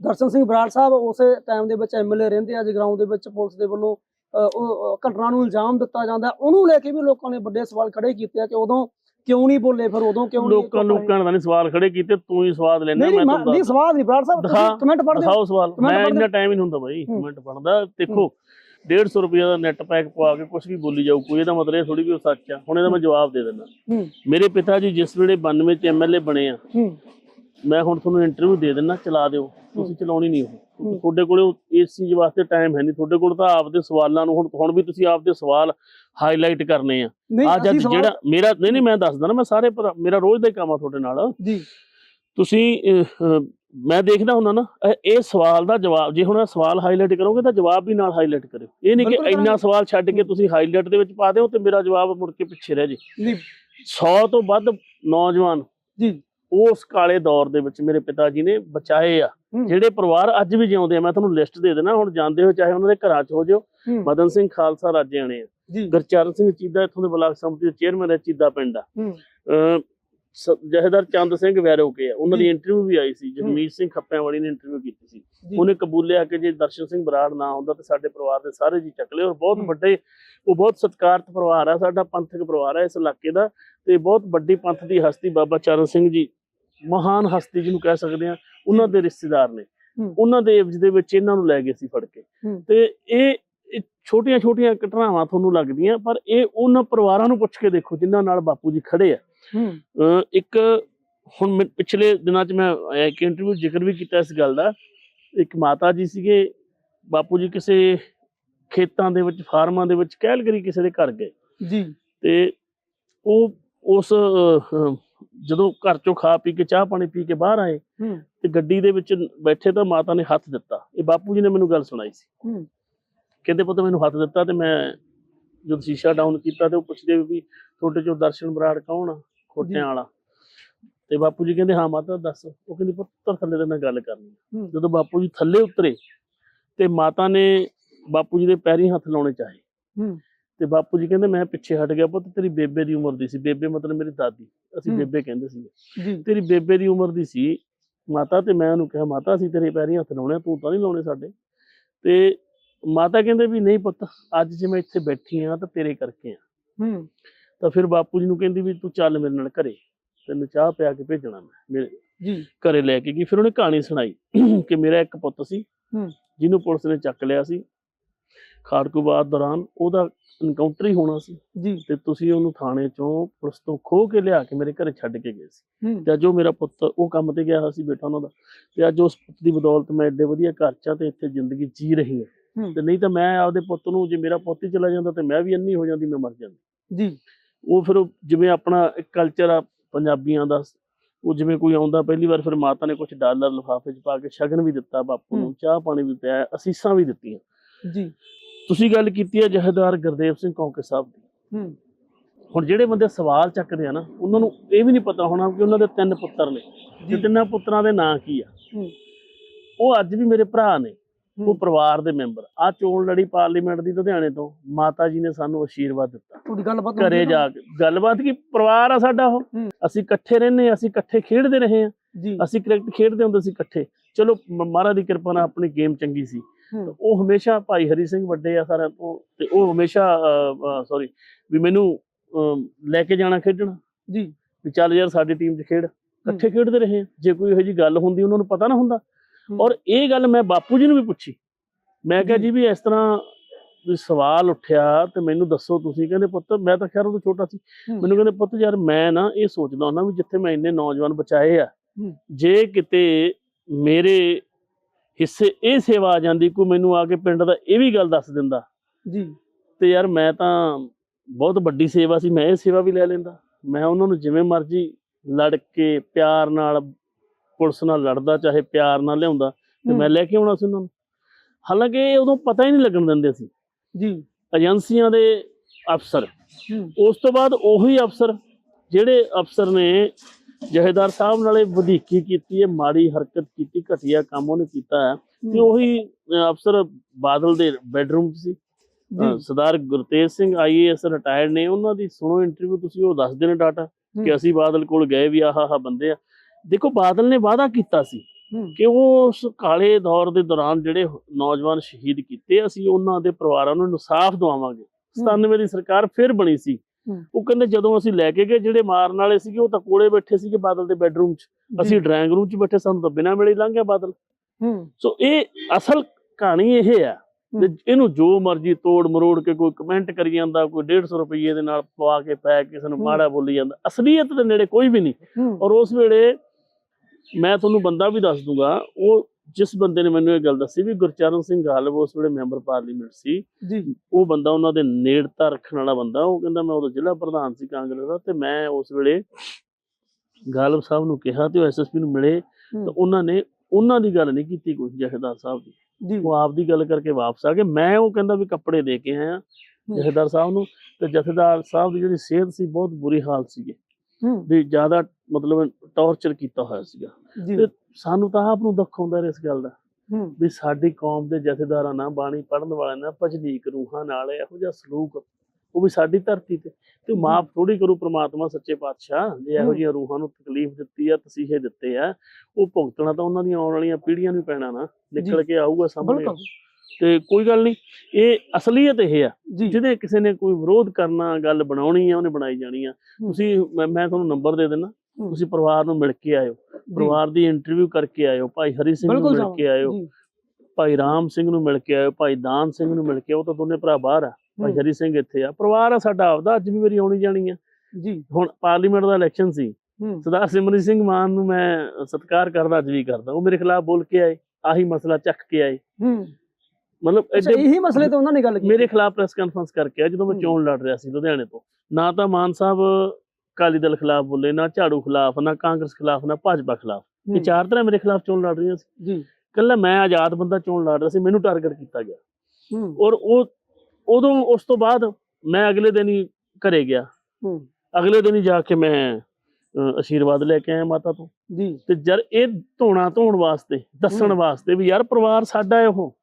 ਦਰਸ਼ਨ ਸਿੰਘ ਬਰਾੜ ਸਾਹਿਬ ਉਸੇ ਟਾਈਮ ਦੇ ਵਿੱਚ ਐਮਐਲਏ ਰਹਿੰਦੇ ਆ ਜਗਰਾਉਂ ਦੇ ਵਿੱਚ ਪੁਲਿਸ ਦੇ ਵੱਲੋਂ ਉਹ ਘਟਨਾ ਨੂੰ ਇਲਜ਼ਾਮ ਦਿੱਤਾ ਜਾਂਦਾ। ਉਹਨੂੰ ਲੈ ਕੇ ਵੀ ਲੋਕਾਂ ਨੇ ਵੱਡੇ ਸਵਾਲ ਖੜੇ ਕੀਤੇ ਆ ਕਿ ਉਦੋਂ ਕਿਉਂ ਨਹੀਂ ਬੋਲੇ ਫਿਰ ਉਦੋਂ ਕਿਉਂ ਨਹੀਂ ਲੋਕਾਂ ਲੋਕਾਂ ਨੇ ਨਹੀਂ ਸਵਾਲ ਖੜੇ ਕੀਤੇ ਤੂੰ ਹੀ ਸਵਾਦ ਲੈਣਾ ਮੈਂ ਤੁਹਾਨੂੰ ਨਹੀਂ ਸਵਾਲ ਨਹੀਂ ਬਰਾੜ ਸਾਹਿਬ ਕਮੈਂਟ ਪੜ੍ਹਦੇ ਹੋ। ਦਿਖਾਓ ਸਵਾਲ। ਮੈਂ ਇੰਨਾ ਟਾਈਮ ਹੀ। ਨਹੀਂ ਹੁੰਦਾ ਬਾਈ। ਕਮੈਂਟ ਪੜਦਾ ਦੇਖੋ 150 ਰੁਪਏ ਦਾ ਨੈਟ ਪੈਕ ਪਵਾ ਕੇ ਕੁਝ ਵੀ ਬੋਲੀ ਜਾਊ ਕੋਈ ਇਹਦਾ ਮਤਲਬ ਇਹ ਥੋੜੀ ਵੀ ਉਹ ਸੱਚ ਆ। ਹੁਣ ਇਹਦਾ ਮੈਂ ਜਵਾਬ ਦੇ ਦਿੰਦਾ। ਮੇਰੇ ਪਿਤਾ ਜੀ ਜਿਸ ਵੇਲੇ 92 ਚ ਐਮਐਲਏ ਬਣੇ ਆ ਮੈਂ ਹੁਣ ਤੁਹਾਨੂੰ ਇੰਟਰਵਿਊ ਦੇ ਦਿੰਦਾ ਚਲਾ ਦਿਓ। ਤੁਸੀਂ ਚਲਾਉਣੀ ਨਹੀਂ ਉਹ। ਤੁਹਾਡੇ ਕੋਲੇ ਇਸ ਚੀਜ਼ ਵਾਸਤੇ ਟਾਈਮ ਹੈ ਨਹੀਂ। ਤੁਹਾਡੇ ਕੋਲ ਤਾਂ ਆਪਦੇ ਸਵਾਲਾਂ ਨੂੰ ਹੁਣ ਹੁਣ ਵੀ ਤੁਸੀਂ ਆਪਦੇ ਸਵਾਲ ਹਾਈਲਾਈਟ ਕਰਨੇ ਆ। ਅੱਜ ਸਵਾਲ- ਜਿਹੜਾ ਮੇਰਾ ਨਹੀਂ ਨਹੀਂ ਮੈਂ ਦੱਸਦਾ ਨਾ ਮੈਂ ਸਾਰੇ ਮੇਰਾ ਰੋਜ਼ ਦਾ ਹੀ ਕੰਮ ਆ ਤੁਹਾਡੇ ਨਾਲ। ਜੀ। ਤੁਸੀਂ ਮੈਂ ਦੇਖਦਾ ਹੁੰਦਾ ਨਾ ਇਹ- ਇਹ ਸਵਾਲ ਦਾ ਜਵਾਬ ਜੇ ਹੁਣ ਇਹ ਸਵਾਲ ਹਾਈਲਾਈਟ ਕਰੋਗੇ ਤਾਂ ਜਵਾਬ ਵੀ ਨਾਲ ਹਾਈਲਾਈਟ ਕਰਿਓ। ਇਹ ਨਹੀਂ ਕਿ ਇੰਨਾ ਕਰਾਂਗੇ। ਸਵਾਲ ਛੱਡ ਕੇ ਤੁਸੀਂ ਹਾਈਲਾਈਟ ਦੇ ਵਿੱਚ ਪਾ ਦਿਓ ਤੇ ਮੇਰਾ ਜਵਾਬ ਮੁੜ ਕੇ ਪਿੱਛੇ ਰਹਿ ਜੇ। ਨਹੀਂ। 100 ਤੋਂ ਵੱਧ ਨੌਜਵਾਨ ਜੀ। ਉਸ ਕਾਲੇ ਦੌਰ ਦੇ ਵਿੱਚ ਮੇਰੇ ਪਿਤਾ ਜੀ ਨੇ ਬਚਾਏ ਆ। ਹੂੰ। ਜਿਹੜੇ ਪਰਿਵਾਰ ਅੱਜ ਵੀ ਜਿਉਂਦੇ ਆ ਮੈਂ ਤੁਹਾਨੂੰ ਲਿਸਟ ਦੇ ਦੇਣਾ ਹੁਣ ਜਾਂਦੇ ਹੋ ਚਾਹੇ ਉਹਨਾਂ ਦੇ ਘਰਾਂ 'ਚ ਹੋ ਜਾਓ। ਹੂੰ। ਮਦਨ ਸਿੰਘ ਖਾਲਸਾ ਰਾਜਿਆਣੇ ਆ। ਜੀ। ਗੁਰਚਰਨ ਸਿੰਘ ਚੀਦਾ ਇੱਥੋਂ ਦੇ ਬਲਾਕ ਸੰਮਤੀ ਦੇ ਚੇਅਰਮੈਨ ਹੈ ਚੀਦਾ ਪਿੰਡ ਆ। ਹੂੰ। ਅਹ ਜਥੇਦਾਰ ਚੰਦ ਸਿੰਘ ਵੈਰੋਕੇ ਆ ਉਹਨਾਂ ਦੀ। ਇੰਟਰਵਿਊ ਵੀ ਆਈ ਸੀ ਜਗਮੀਤ ਸਿੰਘ ਖੱਪਿਆਂ ਵਾਲੀ ਨੇ ਇੰਟਰਵਿਊ ਕੀਤੀ ਸੀ ਉਹਨੇ ਕਬੂਲਿਆ ਕਿ ਜੇ ਦਰਸ਼ਨ ਸਿੰਘ ਬਰਾੜ ਨਾ ਹੁੰਦਾ ਤੇ ਸਾਡੇ ਪਰਿਵਾਰ ਦੇ ਸਾਰੇ ਜੀ ਚੱਕ ਲਏ ਔਰ ਬਹੁਤ। ਵੱਡੇ ਉਹ ਬਹੁਤ ਸਤਿਕਾਰਤ ਪਰਿਵਾਰ ਆ ਸਾਡਾ ਪੰਥਕ ਪਰਿਵਾਰ ਆ ਇਸ ਇਲਾਕੇ ਦਾ ਤੇ ਬਹੁਤ ਵੱਡੀ ਪੰਥ ਦੀ ਹਸਤੀ ਬਾਬਾ ਚਰਨ ਸਿੰਘ ਜੀ ਮਹਾਨ ਹਸਤੀ ਜਿਹਨੂੰ ਕਹਿ ਸਕਦੇ ਆ ਉਹਨਾਂ ਦੇ ਰਿਸ਼ਤੇਦਾਰ ਨੇ। ਉਹਨਾਂ ਦੇ ਇਵਜ ਦੇ ਵਿੱਚ ਇਹਨਾਂ ਨੂੰ ਲੈ ਗਏ ਸੀ ਫੜ ਕੇ। ਤੇ ਇਹ ਛੋਟੀਆਂ ਛੋਟੀਆਂ ਘਟਨਾਵਾਂ ਤੁਹਾਨੂੰ ਲੱਗਦੀਆਂ ਪਰ ਇਹ ਉਹਨਾਂ ਪਰਿਵਾਰਾਂ ਨੂੰ ਪੁੱਛ ਕੇ ਦੇਖੋ ਜਿਨ੍ਹਾਂ ਨਾਲ ਬਾਪੂ ਜੀ ਖੜੇ ਆ ਇੱਕ ਹੁਣ ਪਿਛਲੇ ਦਿਨਾਂ 'ਚ ਮੈਂ ਇੱਕ ਇੰਟਰਵਿਊ ਜ਼ਿਕਰ ਵੀ ਕੀਤਾ ਇਸ ਗੱਲ ਦਾ। ਇੱਕ ਮਾਤਾ ਜੀ ਸੀਗੇ ਬਾਪੂ ਜੀ ਕਿਸੇ ਖੇਤਾਂ ਦੇ ਵਿੱਚ ਫਾਰਮਾਂ ਦੇ ਵਿੱਚ ਕਹਿਲਗਰੀ ਕਿਸੇ ਦੇ ਘਰ ਗਏ। ਜੀ। ਤੇ ਉਹ ਉਸ ਜਦੋਂ ਘਰ ਚੋਂ ਖਾ ਪੀ ਕੇ ਚਾਹ ਪਾਣੀ ਪੀ ਕੇ ਬਾਹਰ ਆਏ ਤੇ ਗੱਡੀ ਦੇ ਵਿੱਚ ਬੈਠੇ ਤਾਂ ਮਾਤਾ ਨੇ ਹੱਥ ਦਿੱਤਾ। ਇਹ ਬਾਪੂ ਜੀ ਨੇ ਮੈਨੂੰ ਗੱਲ ਸੁਣਾਈ ਸੀ। ਕਹਿੰਦੇ ਪੁੱਤ ਮੈਨੂੰ ਹੱਥ ਦਿੱਤਾ ਤੇ ਮੈਂ ਜਦੋਂ ਸ਼ੀਸ਼ਾ ਡਾਊਨ ਕੀਤਾ ਤੇ ਉਹ ਪੁੱਛਦੇ ਵੀ ਤੁਹਾਡੇ ਚੋਂ ਦਰਸ਼ਨ ਬਰਾੜ ਕੌਣ ਆ? ਖੋਟਿਆਂ ਵਾਲਾ। ਤੇ ਬਾਪੂ ਜੀ ਕਹਿੰਦੇ ਹਾਂ ਮਾਤਾ ਦੱਸ। ਉਹ ਕਹਿੰਦੀ ਪੁੱਤ ਉੱਤਰ ਥੱਲੇ ਤੇ ਮੈਂ ਗੱਲ ਕਰਨੀ। ਹੂੰ। ਜਦੋਂ ਬਾਪੂ ਜੀ ਥੱਲੇ ਉਤਰੇ ਤੇ ਮਾਤਾ ਨੇ ਬਾਪੂ ਜੀ ਦੇ ਪੈਰੀਂ ਹੱਥ ਲਾਉਣੇ ਚਾਹੇ। ਤੇ ਬਾਪੂ ਜੀ ਕਹਿੰਦੇ ਮੈਂ ਪਿੱਛੇ ਹਟ ਗਿਆ ਪੁੱਤ ਤੇਰੀ ਬੇਬੇ ਦੀ ਉਮਰ ਦੀ ਸੀ। ਬੇਬੇ ਮਤਲਬ ਮੇਰੀ ਦਾਦੀ ਅਸੀਂ। ਬੇਬੇ ਕਹਿੰਦੇ ਸੀ ਤੇਰੀ ਬੇਬੇ ਦੀ ਉਮਰ ਦੀ ਸੀ ਮਾਤਾ ਤੇ ਮੈਂ ਉਹਨੂੰ ਕਿਹਾ ਮਾਤਾ ਅਸੀਂ ਤੇਰੇ ਪੈਰੀਂ ਹੱਥ ਲਾਉਣੇ ਤੂੰ ਤਾਂ ਨਹੀਂ ਲਾਉਣੇ ਸਾਡੇ। ਤੇ ਮਾਤਾ ਕਹਿੰਦੇ ਵੀ ਨਹੀਂ ਪੁੱਤ ਅੱਜ ਜੇ ਮੈਂ ਇੱਥੇ ਬੈਠੀ ਆ ਤਾਂ ਤੇਰੇ ਕਰਕੇ ਆ। ਹੂੰ। ਤਾਂ ਫਿਰ ਬਾਪੂ ਜੀ ਨੂੰ ਕਹਿੰਦੀ ਵੀ ਤੂੰ ਚੱਲ ਮੇਰੇ ਨਾਲ ਘਰੇ ਤੈਨੂੰ ਚਾਹ ਪਿਆ ਕੇ ਭੇਜਣਾ ਮੈਂ ਮੇਰੇ ਜੀ। ਘਰੇ ਲੈ ਕੇ ਗਈ। ਫਿਰ ਉਹਨੇ ਕਹਾਣੀ ਸੁਣਾਈ ਕਿ ਮੇਰਾ ਇੱਕ ਪੁੱਤ ਸੀ। ਜਿਹਨੂੰ ਪੁਲਿਸ ਨੇ ਚੱਕ ਲਿਆ ਸੀ। ਖਾੜਕੂਬਾਦ ਦੌਰਾਨ ਉਹਦਾ ਇਨਕਾਊਂਟਰ ਹੀ ਹੋਣਾ ਸੀ ਜੀ। ਤੇ ਤੁਸੀਂ ਉਹਨੂੰ ਥਾਣੇ ਚੋਂ ਪੁਲਿਸ ਤੋਂ ਖੋਹ ਕੇ ਲਿਆ ਕੇ ਮੇਰੇ ਘਰੇ ਛੱਡ ਕੇ ਗਏ ਸੀ। ਤੇ ਅੱਜ ਉਹ ਮੇਰਾ ਪੁੱਤ ਉਹ ਕੰਮ ਤੇ ਗਿਆ ਸੀ ਬੇਟਾ ਉਹਨਾਂ ਦਾ। ਤੇ ਅੱਜ ਉਸ ਪੁੱਤ ਦੀ ਬਦੌਲਤ ਮੈਂ ਐਡੇ ਵਧੀਆ ਘਰ ਚ ਤੇ ਇੱਥੇ ਜ਼ਿੰਦਗੀ ਜੀ ਰਹੀ ਹੂੰ। ਤੇ ਨਹੀਂ ਤਾਂ ਮੈਂ ਆਪਦੇ ਪੁੱਤ ਨੂੰ ਜੇ ਮੇਰਾ ਪੁੱਤ ਹੀ ਚਲਾ ਜਾਂਦਾ ਤੇ ਮੈਂ ਵੀ ਅੰਨੀ ਹੋ ਜਾਂਦੀ ਮੈਂ ਮਰ ਜਾਂਦੀ। ਜੀ। ਉਹ ਫਿਰ ਜਿਵੇਂ ਆਪਣਾ ਇੱਕ ਕਲਚਰ ਆ ਪੰਜਾਬੀਆਂ ਦਾ ਉਹ ਜਿਵੇਂ ਕੋਈ ਆਉਂਦਾ ਪਹਿਲੀ ਵਾਰ ਫਿਰ ਮਾਤਾ ਨੇ ਕੁਝ ਡਾਲਰ ਲਿਫਾਫੇ 'ਚ ਪਾ ਕੇ ਸ਼ਗਨ ਵੀ ਦਿੱਤਾ ਬਾਪੂ ਨੂੰ। ਚਾਹ ਪਾਣੀ ਵੀ ਪਿਆ ਅਸੀਸਾਂ ਵੀ ਦਿੱਤੀਆਂ। ਜੀ। ਤੁਸੀਂ ਗੱਲ ਕੀਤੀ ਹੈ ਜਹੇਦਾਰ ਗੁਰਦੇਵ ਸਿੰਘ ਕੌਂਕੇ ਸਾਹਿਬ ਦੀ। ਹੂੰ। ਹੁਣ ਜਿਹੜੇ ਬੰਦੇ ਸਵਾਲ ਚੱਕਦੇ ਆ ਨਾ ਉਹਨਾਂ ਨੂੰ ਇਹ ਵੀ ਨਹੀਂ ਪਤਾ ਹੋਣਾ ਕਿ ਉਹਨਾਂ ਦੇ ਤਿੰਨ ਪੁੱਤਰ ਨੇ ਤੇ ਤਿੰਨਾਂ ਪੁੱਤਰਾਂ ਦੇ ਨਾਂ ਕੀ ਆ। ਉਹ ਅੱਜ ਵੀ ਮੇਰੇ ਭਰਾ ਨੇ। ਉਹ। ਪਰਿਵਾਰ ਦੇ ਮੈਂਬਰ। ਆ ਚੋਣ ਲੜੀ ਪਾਰਲੀਮੈਂਟ ਦੀ ਲੁਧਿਆਣੇ ਤੋਂ। ਮਾਤਾ ਜੀ ਨੇ ਸਾਨੂੰ ਆਸ਼ੀਰਵਾਦ ਦਿੱਤਾ। ਤੁਹਾਡੀ ਗੱਲਬਾਤ ਜਾ ਕੇ। ਗੱਲਬਾਤ ਕੀ? ਪਰਿਵਾਰ ਆ ਸਾਡਾ ਉਹ। ਅਸੀਂ ਇਕੱਠੇ ਰਹਿੰਦੇ ਅਸੀਂ ਇਕੱਠੇ ਖੇਡਦੇ ਰਹੇ? ਜੀ। ਅਸੀਂ ਕ੍ਰਿਕਟ ਖੇਡਦੇ ਹੁੰਦੇ ਸੀ ਇਕੱਠੇ। ਚਲੋ ਮਹਾਰਾਜ ਦੀ ਕਿਰਪਾ ਨਾਲ ਆਪਣੀ ਗੇਮ ਚੰਗੀ ਸੀ। ਉਹ ਹਮੇਸ਼ਾ ਭਾਈ ਹਰੀ ਸਿੰਘ ਵੱਡੇ ਆ ਸਾਰਿਆਂ ਤੋਂ। ਤੇ ਉਹ ਹਮੇਸ਼ਾ ਸੌਰੀ ਵੀ ਮੈਨੂੰ ਲੈ ਕੇ ਜਾਣਾ ਖੇਡਣ। ਜੀ। ਵੀ ਚੱਲ ਯਾਰ ਸਾਡੀ ਟੀਮ 'ਚ ਖੇਡ। ਇਕੱਠੇ ਖੇਡਦੇ ਰਹੇ ਹਾਂ। ਜੇ ਕੋਈ ਇਹੋ ਜੀ ਗੱਲ ਹੁੰਦੀ ਉਹਨਾਂ ਨੂੰ ਪਤਾ ਨਾ ਹੁੰਦਾ। ਔਰ ਇਹ ਗੱਲ ਮੈਂ ਬਾਪੂ ਜੀ ਨੂੰ ਵੀ ਪੁੱਛੀ। ਮੈਂ ਕਿਹਾ ਜੀ। ਵੀ ਇਸ ਤਰ੍ਹਾਂ ਵੀ ਸਵਾਲ ਉੱਠਿਆ ਤੇ ਮੈਨੂੰ ਦੱਸੋ ਤੁਸੀਂ। ਕਹਿੰਦੇ ਪੁੱਤ ਮੈਂ ਤਾਂ ਖੈਰ ਉਦੋਂ ਛੋਟਾ ਸੀ। ਮੈਨੂੰ ਕਹਿੰਦੇ ਪੁੱਤ ਯਾਰ ਮੈਂ ਨਾ ਇਹ ਸੋਚਦਾ ਹੁੰਦਾ ਵੀ ਜਿੱਥੇ ਮੈਂ ਇੰਨੇ ਨੌਜਵਾਨ ਬਚਾਏ ਆ। ਜੇ ਕਿਤੇ ਮੇਰੇ ਹਿੱਸੇ ਇਹ ਸੇਵਾ ਆ ਜਾਂਦੀ ਕੋਈ ਮੈਨੂੰ ਆ ਕੇ ਪਿੰਡ ਦਾ ਇਹ ਵੀ ਗੱਲ ਦੱਸ ਦਿੰਦਾ। ਜੀ। ਤੇ ਯਾਰ ਮੈਂ ਤਾਂ ਬਹੁਤ ਵੱਡੀ ਸੇਵਾ ਸੀ ਮੈਂ ਇਹ ਸੇਵਾ ਵੀ ਲੈ ਲੈਂਦਾ। ਮੈਂ ਉਹਨਾਂ ਨੂੰ ਜਿਵੇਂ ਮਰਜ਼ੀ ਲੜ ਕੇ ਪਿਆਰ ਨਾਲ ਪੁਲਿਸ ਨਾਲ ਲੜਦਾ ਚਾਹੇ ਪਿਆਰ ਨਾਲ ਲਿਆਉਂਦਾ ਤੇ ਮੈਂ ਲੈ ਕੇ ਆਉਣਾ ਸੀ ਉਹਨਾਂ ਨੂੰ। ਹਾਲਾਂਕਿ ਇਹ ਉਦੋਂ ਪਤਾ ਹੀ ਨਹੀਂ ਲੱਗਣ ਦਿੰਦੇ ਸੀ। ਜੀ। ਏਜੰਸੀਆਂ ਦੇ ਅਫਸਰ। ਉਸ ਤੋਂ ਬਾਅਦ ਉਹੀ ਅਫਸਰ ਜਿਹੜੇ ਅਫਸਰ ਨੇ ਜਹੇਦਾਰ ਸਾਹਿਬ ਨਾਲੇ ਵਧੀਕੀ ਕੀਤੀ ਹੈ ਮਾੜੀ ਹਰਕਤ ਕੀਤੀ ਘਟੀਆ ਕੰਮ ਉਹਨੇ ਕੀਤਾ ਹੈ। ਤੇ ਉਹੀ ਅਫਸਰ ਬਾਦਲ ਦੇ ਬੈਡਰੂਮ ਸੀ। ਸਰਦਾਰ ਗੁਰਤੇਜ ਸਿੰਘ ਆਈਏਐਸ ਰਿਟਾਇਰਡ ਨੇ। ਉਹਨਾਂ ਦੀ ਸੁਣੋ ਇੰਟਰਵਿਊ ਤੁਸੀਂ ਉਹ ਦੱਸਦੇ ਨੇ ਡਾਟਾ ਕਿ। ਅਸੀਂ ਬਾਦਲ ਕੋਲ ਗਏ ਵੀ ਆਹ ਆਹ ਬੰਦੇ ਆ। ਦੇਖੋ ਬਾਦਲ ਨੇ ਵਾਅਦਾ ਕੀਤਾ ਸੀ ਹੂੰ। ਕਿ ਉਹ ਉਸ ਕਾਲੇ ਦੌਰ ਦੇ ਦੌਰਾਨ ਜਿਹੜੇ ਨੌਜਵਾਨ ਸ਼ਹੀਦ ਕੀਤੇ ਅਸੀਂ ਉਹਨਾਂ ਦੇ ਪਰਿਵਾਰਾਂ ਨੂੰ ਇਨਸਾਫ ਦਿਵਾਵਾਂਗੇ। 97 ਦੀ ਸਰਕਾਰ ਫਿਰ ਬਣੀ ਸੀ। ਹੂੰ। ਉਹ ਕਹਿੰਦੇ ਜਦੋਂ ਅਸੀਂ ਲੈ ਕੇ ਗਏ ਜਿਹੜੇ ਮਾਰਨ ਵਾਲੇ ਸੀਗੇ ਉਹ ਤਾਂ ਕੋਲੇ ਬੈਠੇ ਸੀਗੇ ਬਾਦਲ ਦੇ ਬੈਡਰੂਮ 'ਚ। ਅਸੀਂ ਡਰਾਇੰਗ ਰੂਮ 'ਚ ਬੈਠੇ ਸਾਨੂੰ ਤਾਂ ਬਿਨਾਂ ਵੇਲੇ ਹੀ ਲੰਘ ਗਿਆ ਬਾਦਲ। ਹੂੰ। ਸੋ ਇਹ ਅਸਲ ਕਹਾਣੀ ਇਹ ਆ ਤੇ ਹੂੰ। ਇਹਨੂੰ ਜੋ ਮਰਜ਼ੀ ਤੋੜ ਮਰੋੜ ਕੇ ਕੋਈ ਕਮੈਂਟ ਕਰੀ ਜਾਂਦਾ ਕੋਈ 150 ਰੁਪਏ ਦੇ ਨਾਲ ਪਵਾ ਕੇ ਪੈ ਕਿਸੇ ਨੂੰ ਹੂੰ। ਮਾੜਾ ਬੋਲੀ ਜਾਂਦਾ ਅਸਲੀਅਤ ਦੇ ਨੇੜੇ ਕੋਈ ਵੀ ਨਹੀਂ। ਹੂੰ। ਔਰ ਉਸ ਵੇਲੇ ਮੈਂ ਤੁਹਾਨੂੰ ਬੰਦਾ ਵੀ ਦੱਸ ਦੂੰਗਾ ਉਹ ਜਿਸ ਬੰਦੇ ਨੇ ਮੈਨੂੰ ਇਹ ਗੱਲ ਦੱਸੀ ਵੀ ਗੁਰਚਰਨ ਸਿੰਘ ਗਾਲਬ ਉਸ ਵੇਲੇ ਮੈਂਬਰ ਪਾਰਲੀਮੈਂਟ ਸੀ ਜੀ। ਉਹ ਬੰਦਾ ਉਹਨਾਂ ਦੇ ਨੇੜਤਾ ਰੱਖਣ ਵਾਲਾ ਬੰਦਾ ਉਹ ਕਹਿੰਦਾ ਮੈਂ ਉਦੋਂ ਜ਼ਿਲ੍ਹਾ ਪ੍ਰਧਾਨ ਸੀ ਕਾਂਗਰਸ ਦਾ ਤੇ ਮੈਂ ਉਸ ਵੇਲੇ ਗਾਲਬ ਸਾਹਿਬ ਨੂੰ ਕਿਹਾ ਤੇ ਉਹ ਐਸਐਸਪੀ ਨੂੰ ਮਿਲੇ। ਤਾਂ ਉਹਨਾਂ ਨੇ ਉਹਨਾਂ ਦੀ ਗੱਲ ਨਹੀਂ ਕੀਤੀ ਕੋਈ ਜਹੇਦਾਰ ਸਾਹਿਬ ਦੀ। ਜੀ। ਉਹ ਆਪ ਦੀ ਗੱਲ ਕਰਕੇ ਵਾਪਸ ਆ ਗਏ। ਮੈਂ ਉਹ ਕਹਿੰਦਾ ਵੀ ਕੱਪੜੇ ਦੇ ਕੇ ਆਇਆ ਜਥੇਦਾਰ ਸਾਹਿਬ ਨੂੰ ਤੇ ਜਥੇਦਾਰ ਸਾਹਿਬ ਦੀ ਜਿਹੜੀ ਸਿਹਤ ਸੀ ਬਹੁਤ ਬੁਰੀ ਹਾਲਤ ਸੀਗੀ। ਵੀ ਜ਼ਿਆਦਾ ਮਤਲਬ ਟੌਰਚਰ ਕੀਤਾ ਹੋਇਆ ਸੀਗਾ। ਤੇ ਸਾਨੂੰ ਤਾਂ ਆਪ ਨੂੰ ਦੁੱਖ ਹੁੰਦਾ ਰਿਹਾ ਇਸ ਗੱਲ ਦਾ ਵੀ ਸਾਡੀ ਕੌਮ ਦੇ ਜਥੇਦਾਰਾਂ ਨਾਲ ਬਾਣੀ ਪੜਨ ਵਾਲਿਆਂ ਨਾਲ ਭਜਨੀਕ ਰੂਹਾਂ ਨਾਲ ਇਹੋ ਜਿਹਾ ਸਲੂਕ ਉਹ ਵੀ ਸਾਡੀ ਧਰਤੀ ਤੇ। ਤੇ ਮਾਫ ਥੋੜੀ ਕਰੂ ਪ੍ਰਮਾਤਮਾ ਸੱਚੇ ਪਾਤਸ਼ਾਹ ਜੇ ਇਹੋ। ਜਿਹੀਆਂ ਰੂਹਾਂ ਨੂੰ ਤਕਲੀਫ ਦਿੱਤੀ ਆ ਤਸੀਹੇ ਦਿੱਤੇ ਆ ਉਹ ਭੁਗਤਣਾ ਤਾਂ ਉਹਨਾਂ ਦੀਆਂ ਆਉਣ ਵਾਲੀਆਂ ਪੀੜ੍ਹੀਆਂ ਨੂੰ ਪੈਣਾ ਨਾ ਨਿਕਲ। ਕੇ ਆਊਗਾ ਸਾਹਮਣੇ। ਤੇ ਕੋਈ ਗੱਲ ਨਹੀਂ ਇਹ ਅਸਲੀਅਤ ਇਹ ਆ ਜਿਹਦੇ ਕਿਸੇ ਨੇ ਕੋਈ ਵਿਰੋਧ ਕਰਨਾ ਗੱਲ ਬਣਾਉਣੀ ਆ ਉਹਨੇ ਬਣਾਈ ਜਾਣੀ ਆ। ਤੁਸੀਂ ਮੈਂ ਤੁਹਾਨੂੰ ਨੰਬਰ ਦੇ ਦਿੰਦਾ। ਤੁਸੀਂ ਪਰਿਵਾਰ ਨੂੰ ਮਿਲ ਕੇ ਆਇਓ ਪਰਿਵਾਰ ਦੀ ਇੰਟਰਵਿਊ ਕਰਕੇ ਆਇਓ ਭਾਈ ਹਰੀ ਸਿੰਘ ਨੂੰ ਮਿਲ ਕੇ ਆਇਓ ਭਾਈ ਰਾਮ ਸਿੰਘ ਨੂੰ ਮਿਲ ਕੇ ਆਏ ਭਾਈ ਦਾਨ ਸਿੰਘ ਨੂੰ ਮਿਲ ਕੇ ਉਹ ਤਾਂ ਦੋਨੇ ਭਰਾ ਬਾਹਰ ਆ। ਭਾਈ ਹਰੀ ਸਿੰਘ ਇੱਥੇ ਆ। ਪਰਿਵਾਰ ਆ ਸਾਡਾ ਆਪਦਾ ਅੱਜ ਵੀ ਮੇਰੀ ਆਉਣੀ ਜਾਣੀ ਆ। ਜੀ। ਹੁਣ ਪਾਰਲੀਮੈਂਟ ਦਾ ਇਲੈਕਸ਼ਨ ਸੀ। ਸਰਦਾਰ ਸਿਮਰਜੀਤ ਸਿੰਘ ਮਾਨ ਨੂੰ ਮੈਂ ਸਤਿਕਾਰ ਕਰਦਾ ਅੱਜ ਵੀ ਕਰਦਾ। ਉਹ ਮੇਰੇ ਖਿਲਾਫ ਬੋਲ ਕੇ ਆਏ ਆਹੀ ਮਸਲਾ ਚੱਕ ਕੇ ਆਏ। ਮਤਲਬ ਐਡੇ ਇਹੀ ਮਸਲੇ ਤੇ ਉਹਨਾਂ ਨੇ ਗੱਲ ਕੀਤੀ? ਮੇਰੇ ਖਿਲਾਫ ਪ੍ਰੈਸ ਕਾਨਫਰੰਸ ਕਰਕੇ ਆਏ ਜਦੋਂ ਮੈਂ। ਚੋਣ ਲੜ ਰਿਹਾ ਸੀ ਲੁਧਿਆਣੇ ਤੋਂ। ਨਾ ਤਾਂ ਮਾਨ ਸਾਹਿਬ ਅਕਾਲੀ ਦਲ ਖਿਲਾਫ ਬੋਲੇ ਨਾ ਝਾੜੂ ਖਿਲਾਫ ਨਾ ਕਾਂਗਰਸ ਖਿਲਾਫ ਨਾ ਭਾਜਪਾ ਖਿਲਾਫ। ਇਹ ਚਾਰ ਤਰ੍ਹਾਂ ਮੇਰੇ ਖਿਲਾਫ ਚੋਣ ਲੜ ਰਹੀਆਂ ਸੀ। ਜੀ। ਕੱਲਾ ਮੈਂ ਆਜ਼ਾਦ ਬੰਦਾ ਚੋਣ ਲੜ ਰਿਹਾ ਸੀ ਮੈਨੂੰ ਟਾਰਗੇਟ ਕੀਤਾ ਗਿਆ। ਔਰ ਉਹ ਉਦੋਂ ਉਸ ਤੋਂ ਬਾਅਦ ਮੈਂ ਅਗਲੇ ਦਿਨ ਹੀ ਘਰੇ ਗਿਆ। ਹੂੰ। ਅਗਲੇ ਦਿਨ ਹੀ ਜਾ ਕੇ ਮੈਂ ਅ, ਆਸ਼ੀਰਵਾਦ ਲੈ ਕੇ ਆਇਆ ਮਾਤਾ ਤੋਂ। ਜੀ। ਤੇ ਜਦ ਇਹ ਧੋਣਾ ਧੋਣ ਵਾਸਤੇ ਦੱਸਣ। ਵਾਸਤੇ ਵੀ ਯਾਰ ਪਰਿਵਾਰ ਸਾਡਾ ਹੈ ਉਹ।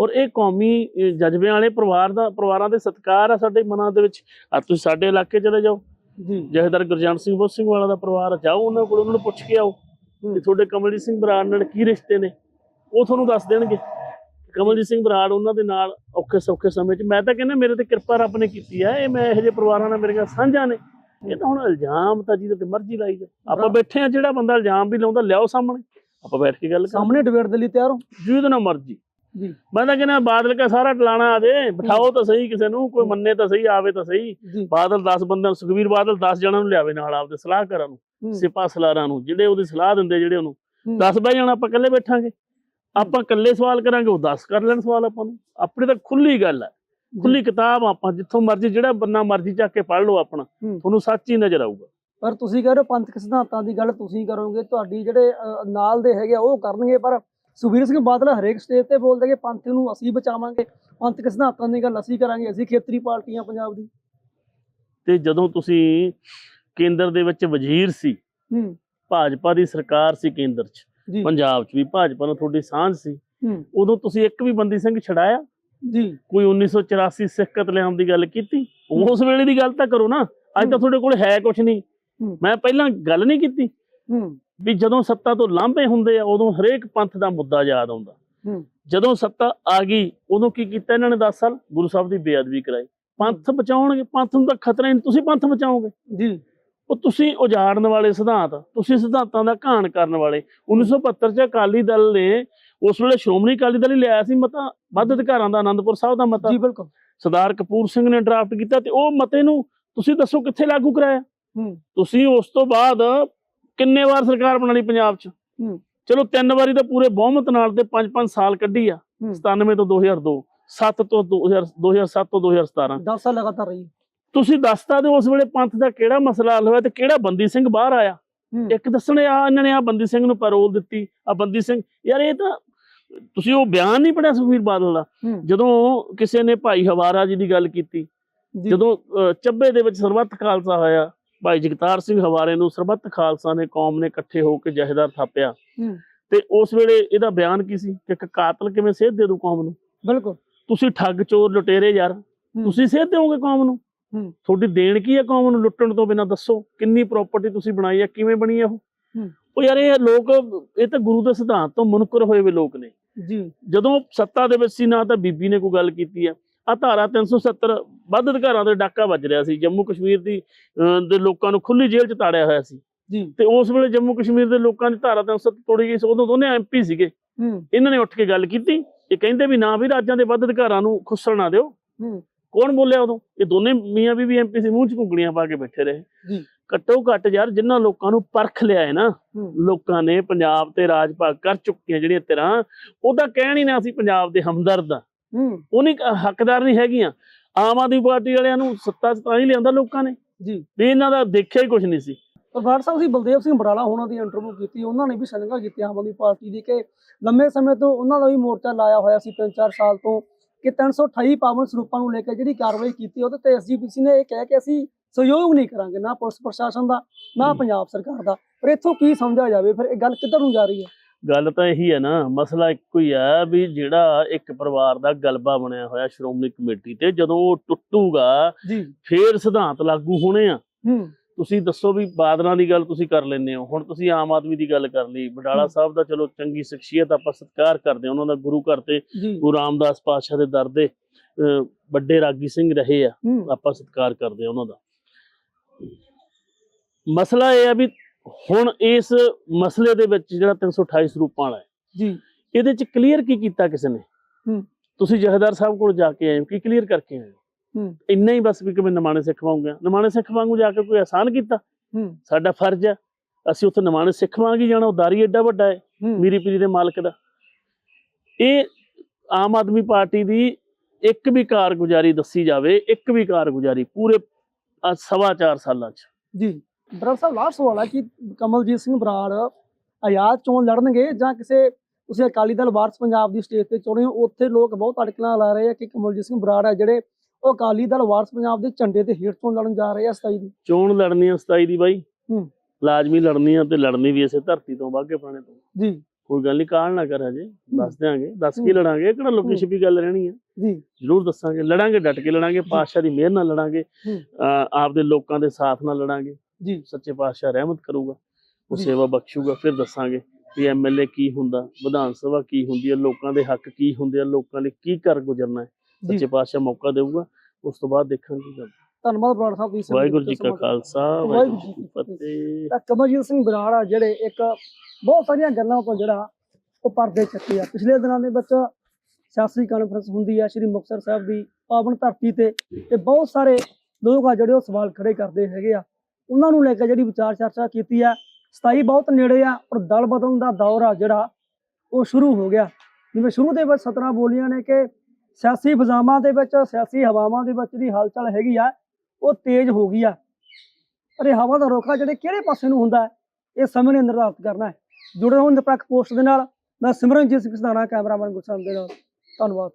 ਔਰ ਇਹ ਕੌਮੀ ਜਜ਼ਬਿਆਂ ਵਾਲੇ ਪਰਿਵਾਰ ਦਾ ਪਰਿਵਾਰਾਂ ਦੇ ਸਤਿਕਾਰ ਆ ਸਾਡੇ ਮਨਾਂ ਦੇ ਵਿੱਚ। ਆ ਤੁਸੀਂ ਸਾਡੇ ਇਲਾਕੇ ਚਲੇ ਜਾਓ। ਜੀ। ਜਹੇਦਾਰ ਸਿੰਘ ਬੋਧ ਸਿੰਘ ਵਾਲਾ ਦਾ ਪਰਿਵਾਰ ਆ, ਜਾਓ ਉਹਨਾਂ ਕੋਲ ਉਹਨਾਂ ਨੂੰ ਪੁੱਛ ਕੇ ਆਓ ਹੂੰ। ਕਿ ਤੁਹਾਡੇ ਕਮਲਜੀਤ ਸਿੰਘ ਬਰਾੜ ਨਾਲ ਕੀ ਰਿਸ਼ਤੇ ਨੇ। ਉਹ ਤੁਹਾਨੂੰ ਦੱਸ ਦੇਣਗੇ ਕਮਲਜੀਤ ਸਿੰਘ ਬਰਾੜ ਉਹਨਾਂ ਦੇ ਨਾਲ ਔਖੇ ਸੌਖੇ ਸਮੇਂ 'ਚ ਮੈਂ ਤਾਂ ਕਹਿੰਦਾ ਮੇਰੇ ਤੇ ਕਿਰਪਾ ਰੱਬ ਨੇ ਕੀਤੀ ਆ ਇਹ ਮੈਂ ਇਹੋ ਜਿਹੇ ਪਰਿਵਾਰਾਂ ਨਾਲ ਮੇਰੀਆਂ ਸਾਂਝਾਂ ਨੇ। ਇਹ ਤਾਂ ਹੁਣ ਇਲਜ਼ਾਮ ਤਾਂ ਜਿਹਦੇ ਤੇ ਮਰਜ਼ੀ ਲਾਈ ਜਾ ਆਪਾਂ ਬੈਠੇ ਆ ਜਿਹੜਾ ਬੰਦਾ ਇਲਜ਼ਾਮ ਵੀ ਲਾਉਂਦਾ ਲਿਆਓ ਸਾਹਮਣੇ। ਆਪਾਂ ਬੈਠ ਕੇ ਗੱਲ ਕਰਾਂਗੇ। ਸਾਹਮਣੇ ਡਿਬੇਟ ਦੇ ਲਈ ਤਿਆਰ ਹੋ। ਜਿਹਦੇ ਨਾਲ ਮਰਜ਼ੀ। ਜੀ। ਮੈਂ ਤਾਂ ਕਹਿੰਦਾ ਬਾਦਲ ਕਾ ਸਾਰਾ ਟਲਾਣਾ ਆ ਜੇ ਬਿਠਾਓ ਤਾਂ ਸਹੀ ਕਿਸੇ ਨੂੰ ਕੋਈ ਮੰਨੇ ਤਾਂ ਸਹੀ ਆਵੇ ਤਾਂ ਸਹੀ। ਬਾਦਲ 10 ਬੰਦਿਆਂ ਨੂੰ ਸੁਖਵੀਰ ਬਾਦਲ 10 ਜਣਾਂ ਨੂੰ ਲਿਆਵੇ ਨਾਲ ਆਪਦੇ ਸਲਾਹਕਾਰਾਂ ਨੂੰ ਸਿਪਾ ਸਲਾਰਾਂ ਨੂੰ ਜਿਹੜੇ ਉਹਦੀ ਸਲਾਹ ਦਿੰਦੇ ਜਿਹੜੇ ਉਹਨੂੰ। ਹੂੰ, 10 ਬਹਿ ਜਾਣਾ ਆਪਾਂ ਇਕੱਲੇ ਬੈਠਾਂਗੇ। ਆਪਾਂ ਇਕੱਲੇ ਸਵਾਲ ਕਰਾਂਗੇ ਉਹ 10 ਕਰ ਲੈਣ ਸਵਾਲ ਆਪਾਂ ਨੂੰ। ਆਪਣੀ ਤਾਂ ਖੁੱਲੀ ਗੱਲ ਹੈ। ਖੁੱਲੀ ਕਿਤਾਬ ਆਪਾਂ ਜਿੱਥੋਂ ਮਰਜ਼ੀ ਜਿਹੜਾ ਬੰਨਾ ਮਰਜ਼ੀ ਚੱਕ ਕੇ ਪੜ੍ਹ ਲਓ ਆਪਣਾ ਹੂੰ। ਤੁਹਾਨੂੰ ਸੱਚ ਹੀ ਨਜ਼ਰ ਆਊਗਾ। ਪਰ ਤੁਸੀਂ ਕਹਿ ਰਹੇ ਹੋ ਪੰਥਕ ਸਿਧਾਂਤਾਂ ਦੀ ਗੱਲ ਤੁਸੀਂ ਕਰੋਗੇ ਤੁਹਾਡੀ ਜਿਹੜੇ ਨਾਲ ਦੇ ਹੈਗੇ ਉਹ ਕਰਨਗੇ ਪਰ ਸੁਖਬੀਰ ਸਿੰਘ ਬਾਦਲ ਹਰੇਕ ਸਟੇਜ ਤੇ ਬੋਲਦੇ ਕਿ ਪੰਥ ਨੂੰ ਅਸੀਂ ਬਚਾਵਾਂਗੇ ਪੰਥਕ ਸਿਧਾਂਤਾਂ ਦੀ ਗੱਲ ਅਸੀਂ ਕਰਾਂਗੇ ਅਸੀਂ ਖੇਤਰੀ ਪਾਰਟੀਆਂ ਪੰਜਾਬ ਦੀ। ਤੇ ਜਦੋਂ ਤੁਸੀਂ ਕੇਂਦਰ ਦੇ ਵਿੱਚ ਵਜ਼ੀਰ ਸੀ ਹੂੰ। ਭਾਜਪਾ ਦੀ ਸਰਕਾਰ ਸੀ ਕੇਂਦਰ 'ਚ ਪੰਜਾਬ 'ਚ ਵੀ ਭਾਜਪਾ ਨਾਲ ਤੁਹਾਡੀ ਸਾਂਝ ਸੀ ਹੂੰ। ਉਦੋਂ ਤੁਸੀਂ ਇੱਕ ਵੀ ਬੰਦੀ ਸਿੰਘ ਛਡਾਇਆ? ਜੀ। ਕੋਈ 1984 ਸਿੱਖ ਕਤਲੇਆਮ ਦੀ ਗੱਲ ਕੀਤੀ? ਉਸ ਵੇਲੇ ਦੀ ਗੱਲ ਤਾਂ ਕਰੋ ਨਾ ਅੱਜ ਤਾਂ। ਤੁਹਾਡੇ ਕੋਲ ਹੈ ਕੁਝ ਨਹੀਂ। ਮੈਂ ਪਹਿਲਾਂ ਗੱਲ ਨਹੀਂ ਕੀਤੀ। ਵੀ ਜਦੋਂ ਸੱਤਾ ਤੋਂ ਲਾਂਭੇ ਹੁੰਦੇ ਆ ਉਦੋਂ ਹਰੇਕ ਪੰਥ ਦਾ ਮੁੱਦਾ ਯਾਦ ਆਉਂਦਾ। ਜਦੋਂ ਸੱਤਾ ਆ ਗਈ ਉਦੋਂ ਕੀ ਕੀਤਾ ਇਹਨਾਂ ਨੇ 10 ਸਾਲ? ਗੁਰੂ ਸਾਹਿਬ ਦੀ ਬੇਅਦਬੀ ਕਰਾਈ। ਪੰਥ ਬਚਾਉਣਗੇ ਪੰਥ ਨੂੰ ਤਾਂ ਖਤਰਾ ਨਹੀਂ ਤੁਸੀਂ ਪੰਥ ਬਚਾਓਗੇ। ਜੀ। ਉਹ ਤੁਸੀਂ ਉਜਾੜਨ ਵਾਲੇ ਸਿਧਾਂਤ ਤੁਸੀਂ ਸਿਧਾਂਤਾਂ ਦਾ ਘਾਣ ਕਰਨ ਵਾਲੇ। 1972 ਚ ਅਕਾਲੀ ਦਲ ਨੇ ਉਸ ਵੇਲੇ ਸ਼੍ਰੋਮਣੀ ਅਕਾਲੀ ਦਲ ਹੀ ਲਿਆਇਆ ਸੀ ਮਤਾ ਵੱਧ ਅਧਿਕਾਰਾਂ ਦਾ ਆਨੰਦਪੁਰ ਸਾਹਿਬ ਦਾ ਮਤਾ। ਜੀ ਬਿਲਕੁਲ। ਸਰਦਾਰ ਕਪੂਰ ਸਿੰਘ ਨੇ ਡਰਾਫਟ ਕੀਤਾ ਤੇ ਉਹ ਮਤੇ ਨੂੰ ਤੁਸੀਂ ਦੱਸੋ ਕਿੱਥੇ ਲਾਗੂ ਕਰਾਇਆ? ਤੁਸੀਂ ਉਸ ਤੋਂ ਬਾਅਦ ਕਿੰਨੇ ਵਾਰ ਸਰਕਾਰ ਬਣਾ ਲਈ ਪੰਜਾਬ 'ਚ। ਚਲੋ ਤਿੰਨ ਵਾਰੀ ਤਾਂ ਪੂਰੇ ਬਹੁਮਤ ਨਾਲ ਤੇ 5-5 ਸਾਲ ਕੱਢੀ ਆ। ਹੂੰ। 97 ਤੋਂ 2002 7 ਤੋਂ 2000 2007 ਤੋਂ 2017 10 ਸਾਲ ਲਗਾਤਾਰ ਰਹੀ। ਤੁਸੀਂ ਦੱਸਤਾ ਤੇ ਉਸ ਵੇਲੇ ਪੰਥ ਦਾ ਕਿਹੜਾ ਮਸਲਾ ਹੱਲ ਹੋਇਆ ਤੇ ਕਿਹੜਾ ਬੰਦੀ ਸਿੰਘ ਬਾਹਰ ਆਇਆ? ਇੱਕ ਦੱਸਣੇ ਆ ਇਹਨਾਂ ਨੇ ਆ ਬੰਦੀ ਸਿੰਘ ਨੂੰ ਪੈਰੋਲ ਦਿੱਤੀ ਆ ਬੰਦੀ ਸਿੰਘ ਯਾਰ ਇਹ ਤਾਂ ਤੁਸੀਂ ਉਹ ਬਿਆਨ ਨਹੀਂ ਪੜਿਆ ਸੁਖਬੀਰ ਬਾਦਲ ਦਾ? ਜਦੋਂ ਕਿਸੇ ਨੇ ਭਾਈ ਹਵਾਰਾ ਜੀ ਦੀ ਗੱਲ ਕੀਤੀ ਜਦੋਂ ਚੱਬੇ ਦੇ ਵਿੱਚ ਸਰਬੱਤ ਖਾਲਸਾ ਹੋਇਆ ਭਾਈ ਜਗਤਾਰ ਸਿੰਘ ਹਵਾਰੇ ਨੂੰ ਸਰਬੱਤ ਖਾਲਸਾ ਨੇ ਕੌਮ ਨੇ ਇਕੱਠੇ ਹੋ ਕੇ ਜਹੇਦਾਰ ਥਾਪਿਆ। ਹੂੰ। ਤੇ ਉਸ ਵੇਲੇ ਇਹਦਾ ਬਿਆਨ ਕੀ ਸੀ? ਕਿ ਇੱਕ ਕਾਤਲ ਕਿਵੇਂ ਸੇਧ ਦੇ ਦੂ ਕੌਮ ਨੂੰ? ਬਿਲਕੁਲ। ਤੁਸੀਂ ਠੱਗ ਚੋਰ ਲੁਟੇਰੇ ਯਾਰ। ਹੂੰ। ਤੁਸੀਂ ਸੇਧ ਦਿਓਗੇ ਕੌਮ ਨੂੰ? ਹੂੰ। ਤੁਹਾਡੀ ਦੇਣ ਕੀ ਹੈ ਕੌਮ ਨੂੰ ਲੁੱਟਣ ਤੋਂ ਬਿਨਾਂ? ਦੱਸੋ ਕਿੰਨੀ ਪ੍ਰਾਪਰਟੀ ਤੁਸੀਂ ਬਣਾਈ ਹੈ? ਕਿਵੇਂ ਬਣੀ ਹੈ ਉਹ? ਹੂੰ। ਉਹ ਯਾਰ ਇਹ ਲੋਕ ਇਹ ਤਾਂ ਗੁਰੂ ਦੇ ਸਿਧਾਂਤ ਤੋਂ ਮੁਨਕਰ ਹੋਏ ਵੇ ਲੋਕ ਨੇ। ਜੀ। ਜਦੋਂ ਸੱਤਾ ਦੇ ਵਿੱਚ ਸੀ ਨਾ ਤਾਂ ਬੀਬੀ ਨੇ ਕੋਈ ਗੱਲ ਕੀਤੀ ਆ ਆ ਧਾਰਾ 370 ਵੱਧ ਅਧਿਕਾਰਾਂ ਦੇ ਡਾਕਾ ਵੱਜ ਰਿਹਾ ਸੀ। ਜੰਮੂ ਕਸ਼ਮੀਰ ਦੀ ਦੇ ਲੋਕਾਂ ਨੂੰ ਖੁੱਲੀ ਜੇਲ੍ਹ 'ਚ ਤਾੜਿਆ ਹੋਇਆ ਸੀ। ਜੀ। ਤੇ ਉਸ ਵੇਲੇ ਜੰਮੂ ਕਸ਼ਮੀਰ ਦੇ ਲੋਕਾਂ ਦੀ ਧਾਰਾ 370 ਤੋੜੀ ਗਈ ਸੀ। ਉਦੋਂ ਦੋਨੇ ਐਮਪੀ ਸੀਗੇ। ਇਹਨਾਂ ਨੇ ਉੱਠ ਕੇ ਗੱਲ ਕੀਤੀ। ਇਹ ਕਹਿੰਦੇ ਵੀ ਨਾ ਵੀ ਰਾਜਾਂ ਦੇ ਵੱਧ ਅਧਿਕਾਰਾਂ ਨੂੰ ਖੁੱਸਣ ਨਾ ਦਿਓ ਕੌਣ ਬੋਲਿਆ ਉਦੋਂ? ਇਹ ਦੋਨੇ ਮੀਆਂ ਬੀਬੀ ਐਮਪੀ ਸੀ। ਮੂੰਹ 'ਚ ਘੁੰਗਣੀਆਂ ਪਾ ਕੇ ਬੈਠੇ ਰਹੇ। ਜੀ। ਘੱਟੋ ਘੱਟ ਯਾਰ ਜਿਨ੍ਹਾਂ ਲੋਕਾਂ ਨੂੰ ਪਰਖ ਲਿਆ ਹੈ ਨਾ ਲੋਕਾਂ ਨੇ ਪੰਜਾਬ ਤੇ ਰਾਜ ਭਾਗ ਕਰ ਚੁੱਕੀਆਂ ਜਿਹੜੀਆਂ ਧਿਰਾਂ ਉਹਦਾ ਕਹਿਣ ਹੀ ਨਾ ਅਸੀਂ ਪੰਜਾਬ ਦੇ ਹਮਦਰਦ। ਆ ਹੂੰ। ਉਹ ਨਹੀਂ ਕ- ਹੱਕਦਾਰ ਨਹੀਂ ਹੈਗੀਆਂ। ਆਮ ਆਦਮੀ ਪਾਰਟੀ ਵਾਲਿਆਂ ਨੂੰ ਸੱਤਾ 'ਚ ਤਾਂ ਹੀ ਲਿਆਂਦਾ ਲੋਕਾਂ ਨੇ। ਜੀ। ਵੀ ਇਹਨਾਂ ਦਾ ਦੇਖਿਆ ਹੀ ਕੁਝ ਨਹੀਂ ਸੀ। ਪ੍ਰਭਾਤ ਸਾਹਿਬ ਸੀ ਬਲਦੇਵ ਸਿੰਘ ਬਰਾਲਾ ਹੋਣਾ ਦੀ ਇੰਟਰਵਿਊ ਕੀਤੀ ਉਹਨਾਂ ਨੇ ਵੀ ਸ਼ਲਾਘਾ ਕੀਤੀ ਆਮ ਆਦਮੀ ਪਾਰਟੀ ਦੀ ਕਿ ਲੰਮੇ ਸਮੇਂ ਤੋਂ ਉਹਨਾਂ ਦਾ ਵੀ ਮੋਰਚਾ ਲਾਇਆ ਹੋਇਆ ਸੀ 3-4 ਸਾਲ ਤੋਂ ਕਿ 328 ਪਾਵਨ ਸਰੂਪਾਂ ਨੂੰ ਲੈ ਕੇ ਜਿਹੜੀ ਕਾਰਵਾਈ ਕੀਤੀ ਉਹਦੇ ਤੇ ਐਸਜੀਪੀਸੀ ਨੇ ਇਹ ਕਹਿ ਕੇ ਅਸੀਂ ਸਹਿਯੋਗ ਨਹੀਂ ਕਰਾਂਗੇ ਨਾ ਪੁਲਿਸ ਪ੍ਰਸ਼ਾਸਨ ਦਾ ਨਾ। ਪੰਜਾਬ ਸਰਕਾਰ ਦਾ। ਪਰ ਇੱਥੋਂ ਕੀ ਸਮਝਿਆ ਜਾਵੇ ਫਿਰ ਇਹ ਗੱਲ ਕਿੱਧਰ ਨੂੰ ਜਾ ਰਹੀ ਹੈ? ਗੱਲ ਤਾਂ ਇਹੀ ਹੈ ਨਾ ਮਸਲਾ ਇੱਕੋ ਹੀ ਹੈ ਵੀ ਜਿਹੜਾ ਇੱਕ ਪਰਿਵਾਰ ਦਾ ਗਲਬਾ ਬਣਿਆ ਹੋਇਆ ਸ਼੍ਰੋਮਣੀ ਕਮੇਟੀ ਤੇ ਜਦੋਂ ਉਹ ਟੁੱਟੂਗਾ ਜੀ। ਫੇਰ ਸਿਧਾਂਤ ਲਾਗੂ ਹੋਣੇ ਆ। ਤੁਸੀਂ ਦੱਸੋ ਵੀ ਬਾਦਲਾਂ ਦੀ ਗੱਲ ਤੁਸੀਂ ਕਰ ਲੈਂਦੇ ਹੋ। ਹੁਣ ਤੁਸੀਂ ਆਮ ਆਦਮੀ ਦੀ ਗੱਲ ਕਰ ਲਈ। ਬਡਾਲਾ। ਸਾਹਿਬ ਦਾ ਚਲੋ ਚੰਗੀ ਸ਼ਖਸੀਅਤ ਆਪਾਂ ਸਤਿਕਾਰ ਕਰਦੇ ਹਾਂ ਉਹਨਾਂ ਦਾ ਗੁਰੂ ਘਰ ਤੇ ਗੁਰੂ ਰਾਮਦਾਸ ਪਾਤਸ਼ਾਹ ਦੇ ਦਰ ਦੇ ਵੱਡੇ ਰਾਗੀ ਸਿੰਘ ਰਹੇ ਆ। ਆਪਾਂ ਸਤਿਕਾਰ ਕਰਦੇ ਹਾਂ ਉਹਨਾਂ ਦਾ। ਮਸਲਾ ਇਹ ਹੈ ਵੀ ਹੁਣ ਇਸ ਮਸਲੇ ਦੇ ਵਿੱਚ ਜਿਹੜਾ 328 ਸਰੂਪਾਂ ਵਾਲਾ ਹੈ ਜੀ। ਇਹਦੇ ਚ ਕਲੀਅਰ ਕੀ ਕੀਤਾ ਕਿਸੇ ਨੇ? ਹੂੰ। ਤੁਸੀਂ ਜਹੇਦਾਰ ਸਾਹਿਬ ਕੋਲ ਜਾ ਕੇ ਆਏ ਹੋ ਕੀ ਕਲੀਅਰ ਕਰਕੇ ਆਏ ਹੋ? ਇੰਨਾ ਹੀ ਬਸ ਵੀ ਕਿ ਮੈਂ ਨਿਮਾਣੇ ਸਿੱਖ ਵਾਂਗੂ ਨਿਮਾਣੇ ਸਿੱਖ ਵਾਂਗੂ ਜਾ ਕੇ ਕੋਈ ਆਸਾਨ ਕੀਤਾ? ਹੂੰ। ਸਾਡਾ ਫਰਜ਼ ਹੈ ਅਸੀਂ ਉੱਥੇ ਨਿਮਾਣੇ ਸਿੱਖ ਵਾਂਗ ਹੀ ਜਾਣਾ ਉਹ ਦਾਰੀ ਐਡਾ ਵੱਡਾ ਹੈ ਮੀਰੀ ਪੀਰੀ ਦੇ ਮਾਲਕ ਦਾ। ਇਹ ਆਮ ਆਦਮੀ ਪਾਰਟੀ ਦੀ ਇੱਕ ਵੀ ਕਾਰਗੁਜ਼ਾਰੀ ਦੱਸੀ ਜਾਵੇ ਇੱਕ ਵੀ ਕਾਰਗੁਜ਼ਾਰੀ ਪੂਰੇ ਸਵਾ ਚਾਰ ਸਾਲਾਂ 'ਚ। ਜੀ। ਬਰਾੜ ਸਾਹਿਬ ਲਾਸਟ ਸਵਾਲ ਹੈ ਕਿ ਕਮਲਜੀਤ ਸਿੰਘ ਬਰਾੜ ਆਜ਼ਾਦ ਚੋਣ ਲੜਨਗੇ ਜਾਂ ਕਿਸੇ ਤੁਸੀਂ ਅਕਾਲੀ ਦਲ ਵਾਰਸ ਪੰਜਾਬ ਦੀ ਸਟੇਜ ਤੇ ਚੁਣੇ ਉੱਥੇ ਲੋਕ ਬਹੁਤ ਅੜਕਲਾਂ ਲਾ ਰਹੇ ਆ ਕਿ ਕਮਲਜੀਤ ਸਿੰਘ ਬਰਾੜ ਹੈ ਜਿਹੜੇ ਉਹ ਅਕਾਲੀ ਦਲ ਵਾਰਸ ਪੰਜਾਬ ਦੇ ਝੰਡੇ ਤੇ ਹੇਠ ਚੋਣ ਲੜਨ ਜਾ ਰਹੇ ਆ 27 ਦੀ। ਚੋਣ ਲੜਨੀ ਆ 27 ਦੀ ਬਾਈ। ਹੂੰ। ਲਾਜ਼ਮੀ ਲੜਨੀ ਆ ਤੇ ਲੜਨੀ ਵੀ ਇਸੇ ਧਰਤੀ ਤੋਂ ਵਾਗੇ ਪਾਣੇ ਤੋਂ। ਜੀ। ਕੋਈ ਗੱਲ ਨਹੀਂ ਕਾਹਲ ਨਾ ਕਰ ਹਜੇ ਦੱਸ ਦਿਆਂਗੇ ਦੱਸ ਕੀ ਲੜਾਂਗੇ ਕਿਹੜਾ ਲੋਕੀ। ਛਿਪੀ ਗੱਲ ਰਹਿਣੀ ਆ। ਜੀ। ਜ਼ਰੂਰ ਦੱਸਾਂਗੇ ਲੜਾਂਗੇ ਡਟ ਕੇ ਲੜਾਂਗੇ ਪਾਤਸ਼ਾਹ ਦੀ ਮਿਹਰ ਨਾਲ ਲੜਾਂਗੇ ਆਪਦੇ ਲੋਕਾਂ ਦੇ ਸਾਥ ਨਾਲ ਲੜਾਂਗੇ। ਜੀ ਸੱਚੇ ਪਾਤਸ਼ਾਹ ਰਹਿਮਤ ਕਰੂਗਾ ਉਹ। ਸੇਵਾ ਬਖਸ਼ੂਗਾ ਫਿਰ ਦੱਸਾਂਗੇ ਵੀ ਐਮਐਲਏ ਕੀ ਹੁੰਦਾ ਵਿਧਾਨ ਸਭਾ ਕੀ ਹੁੰਦੀ ਹੈ ਲੋਕਾਂ ਦੇ ਹੱਕ ਕੀ ਹੁੰਦੇ ਆ ਲੋਕਾਂ ਲਈ ਕੀ ਕਰ ਗੁਜ਼ਰਨਾ ਹੈ ਸੱਚੇ ਪਾਤਸ਼ਾਹ ਮੌਕਾ ਦੇਊਗਾ ਉਸ ਤੋਂ ਬਾਅਦ ਦੇਖਾਂਗੇ ਗੱਲ। ਧੰਨਵਾਦ ਬਰਾੜ ਸਾਹਿਬ ਜੀ ਵਾਹਿਗੁਰੂ ਜੀ ਕਾ ਖਾਲਸਾ ਵਾਹਿਗੁਰੂ ਜੀ ਕੀ ਫਤਿਹ। ਤਾਂ ਕਮਲਜੀਤ ਸਿੰਘ ਬਰਾੜ ਆ ਜਿਹੜੇ ਇੱਕ ਬਹੁਤ ਸਾਰੀਆਂ ਗੱਲਾਂ ਤੋਂ ਜਿਹੜਾ ਉਹ ਪਰਦੇ ਚੱਕੇ ਆ। ਪਿਛਲੇ ਦਿਨਾਂ ਦੇ ਵਿੱਚ ਸਿਆਸੀ ਕਾਨਫਰੰਸ ਹੁੰਦੀ ਹੈ ਸ਼੍ਰੀ ਮੁਕਤਸਰ ਸਾਹਿਬ ਦੀ ਪਾਵਨ ਧਰਤੀ ਤੇ ਤੇ ਬਹੁਤ ਸਾਰੇ ਲੋਕ ਆ ਜਿਹੜੇ ਉਹ ਸਵਾਲ ਖੜੇ ਕਰਦੇ ਹੈਗੇ ਆ। ਉਹਨਾਂ ਨੂੰ ਲੈ ਕੇ ਜਿਹੜੀ ਵਿਚਾਰ ਚਰਚਾ ਕੀਤੀ ਆ 27 ਬਹੁਤ ਨੇੜੇ ਆ ਔਰ ਦਲ ਬਦਲਣ ਦਾ ਦੌਰ ਆ ਜਿਹੜਾ, ਉਹ ਸ਼ੁਰੂ ਹੋ ਗਿਆ। ਜਿਵੇਂ ਸ਼ੁਰੂ ਦੇ ਵਿੱਚ ਸਤਰਾਂ ਬੋਲੀਆਂ ਨੇ ਕਿ ਸਿਆਸੀ ਫਜ਼ਾਮਾਂ ਦੇ ਵਿੱਚ, ਸਿਆਸੀ ਹਵਾਵਾਂ ਦੇ ਵਿੱਚ ਜਿਹੜੀ ਹਲਚਲ ਹੈਗੀ ਆ, ਉਹ ਤੇਜ਼ ਹੋ ਗਈ ਆ। ਪਰ ਹਵਾ ਦਾ ਰੋਖਾ ਜਿਹੜੇ ਕਿਹੜੇ ਪਾਸੇ ਨੂੰ ਹੁੰਦਾ, ਇਹ ਸਮੇਂ ਨੇ ਨਿਰਧਾਰਤ ਕਰਨਾ ਹੈ। ਜੁੜੇ ਰਹੋ ਨਿਰਪੱਖ ਪੋਸਟ ਦੇ ਨਾਲ, ਮੈਂ ਸਿਮਰਨਜੀਤ ਸਿੰਘ ਸਦਾਣਾ, ਕੈਮਰਾਮੈਨ ਗੁਰਸਨ ਦੇ ਨਾਲ। ਧੰਨਵਾਦ।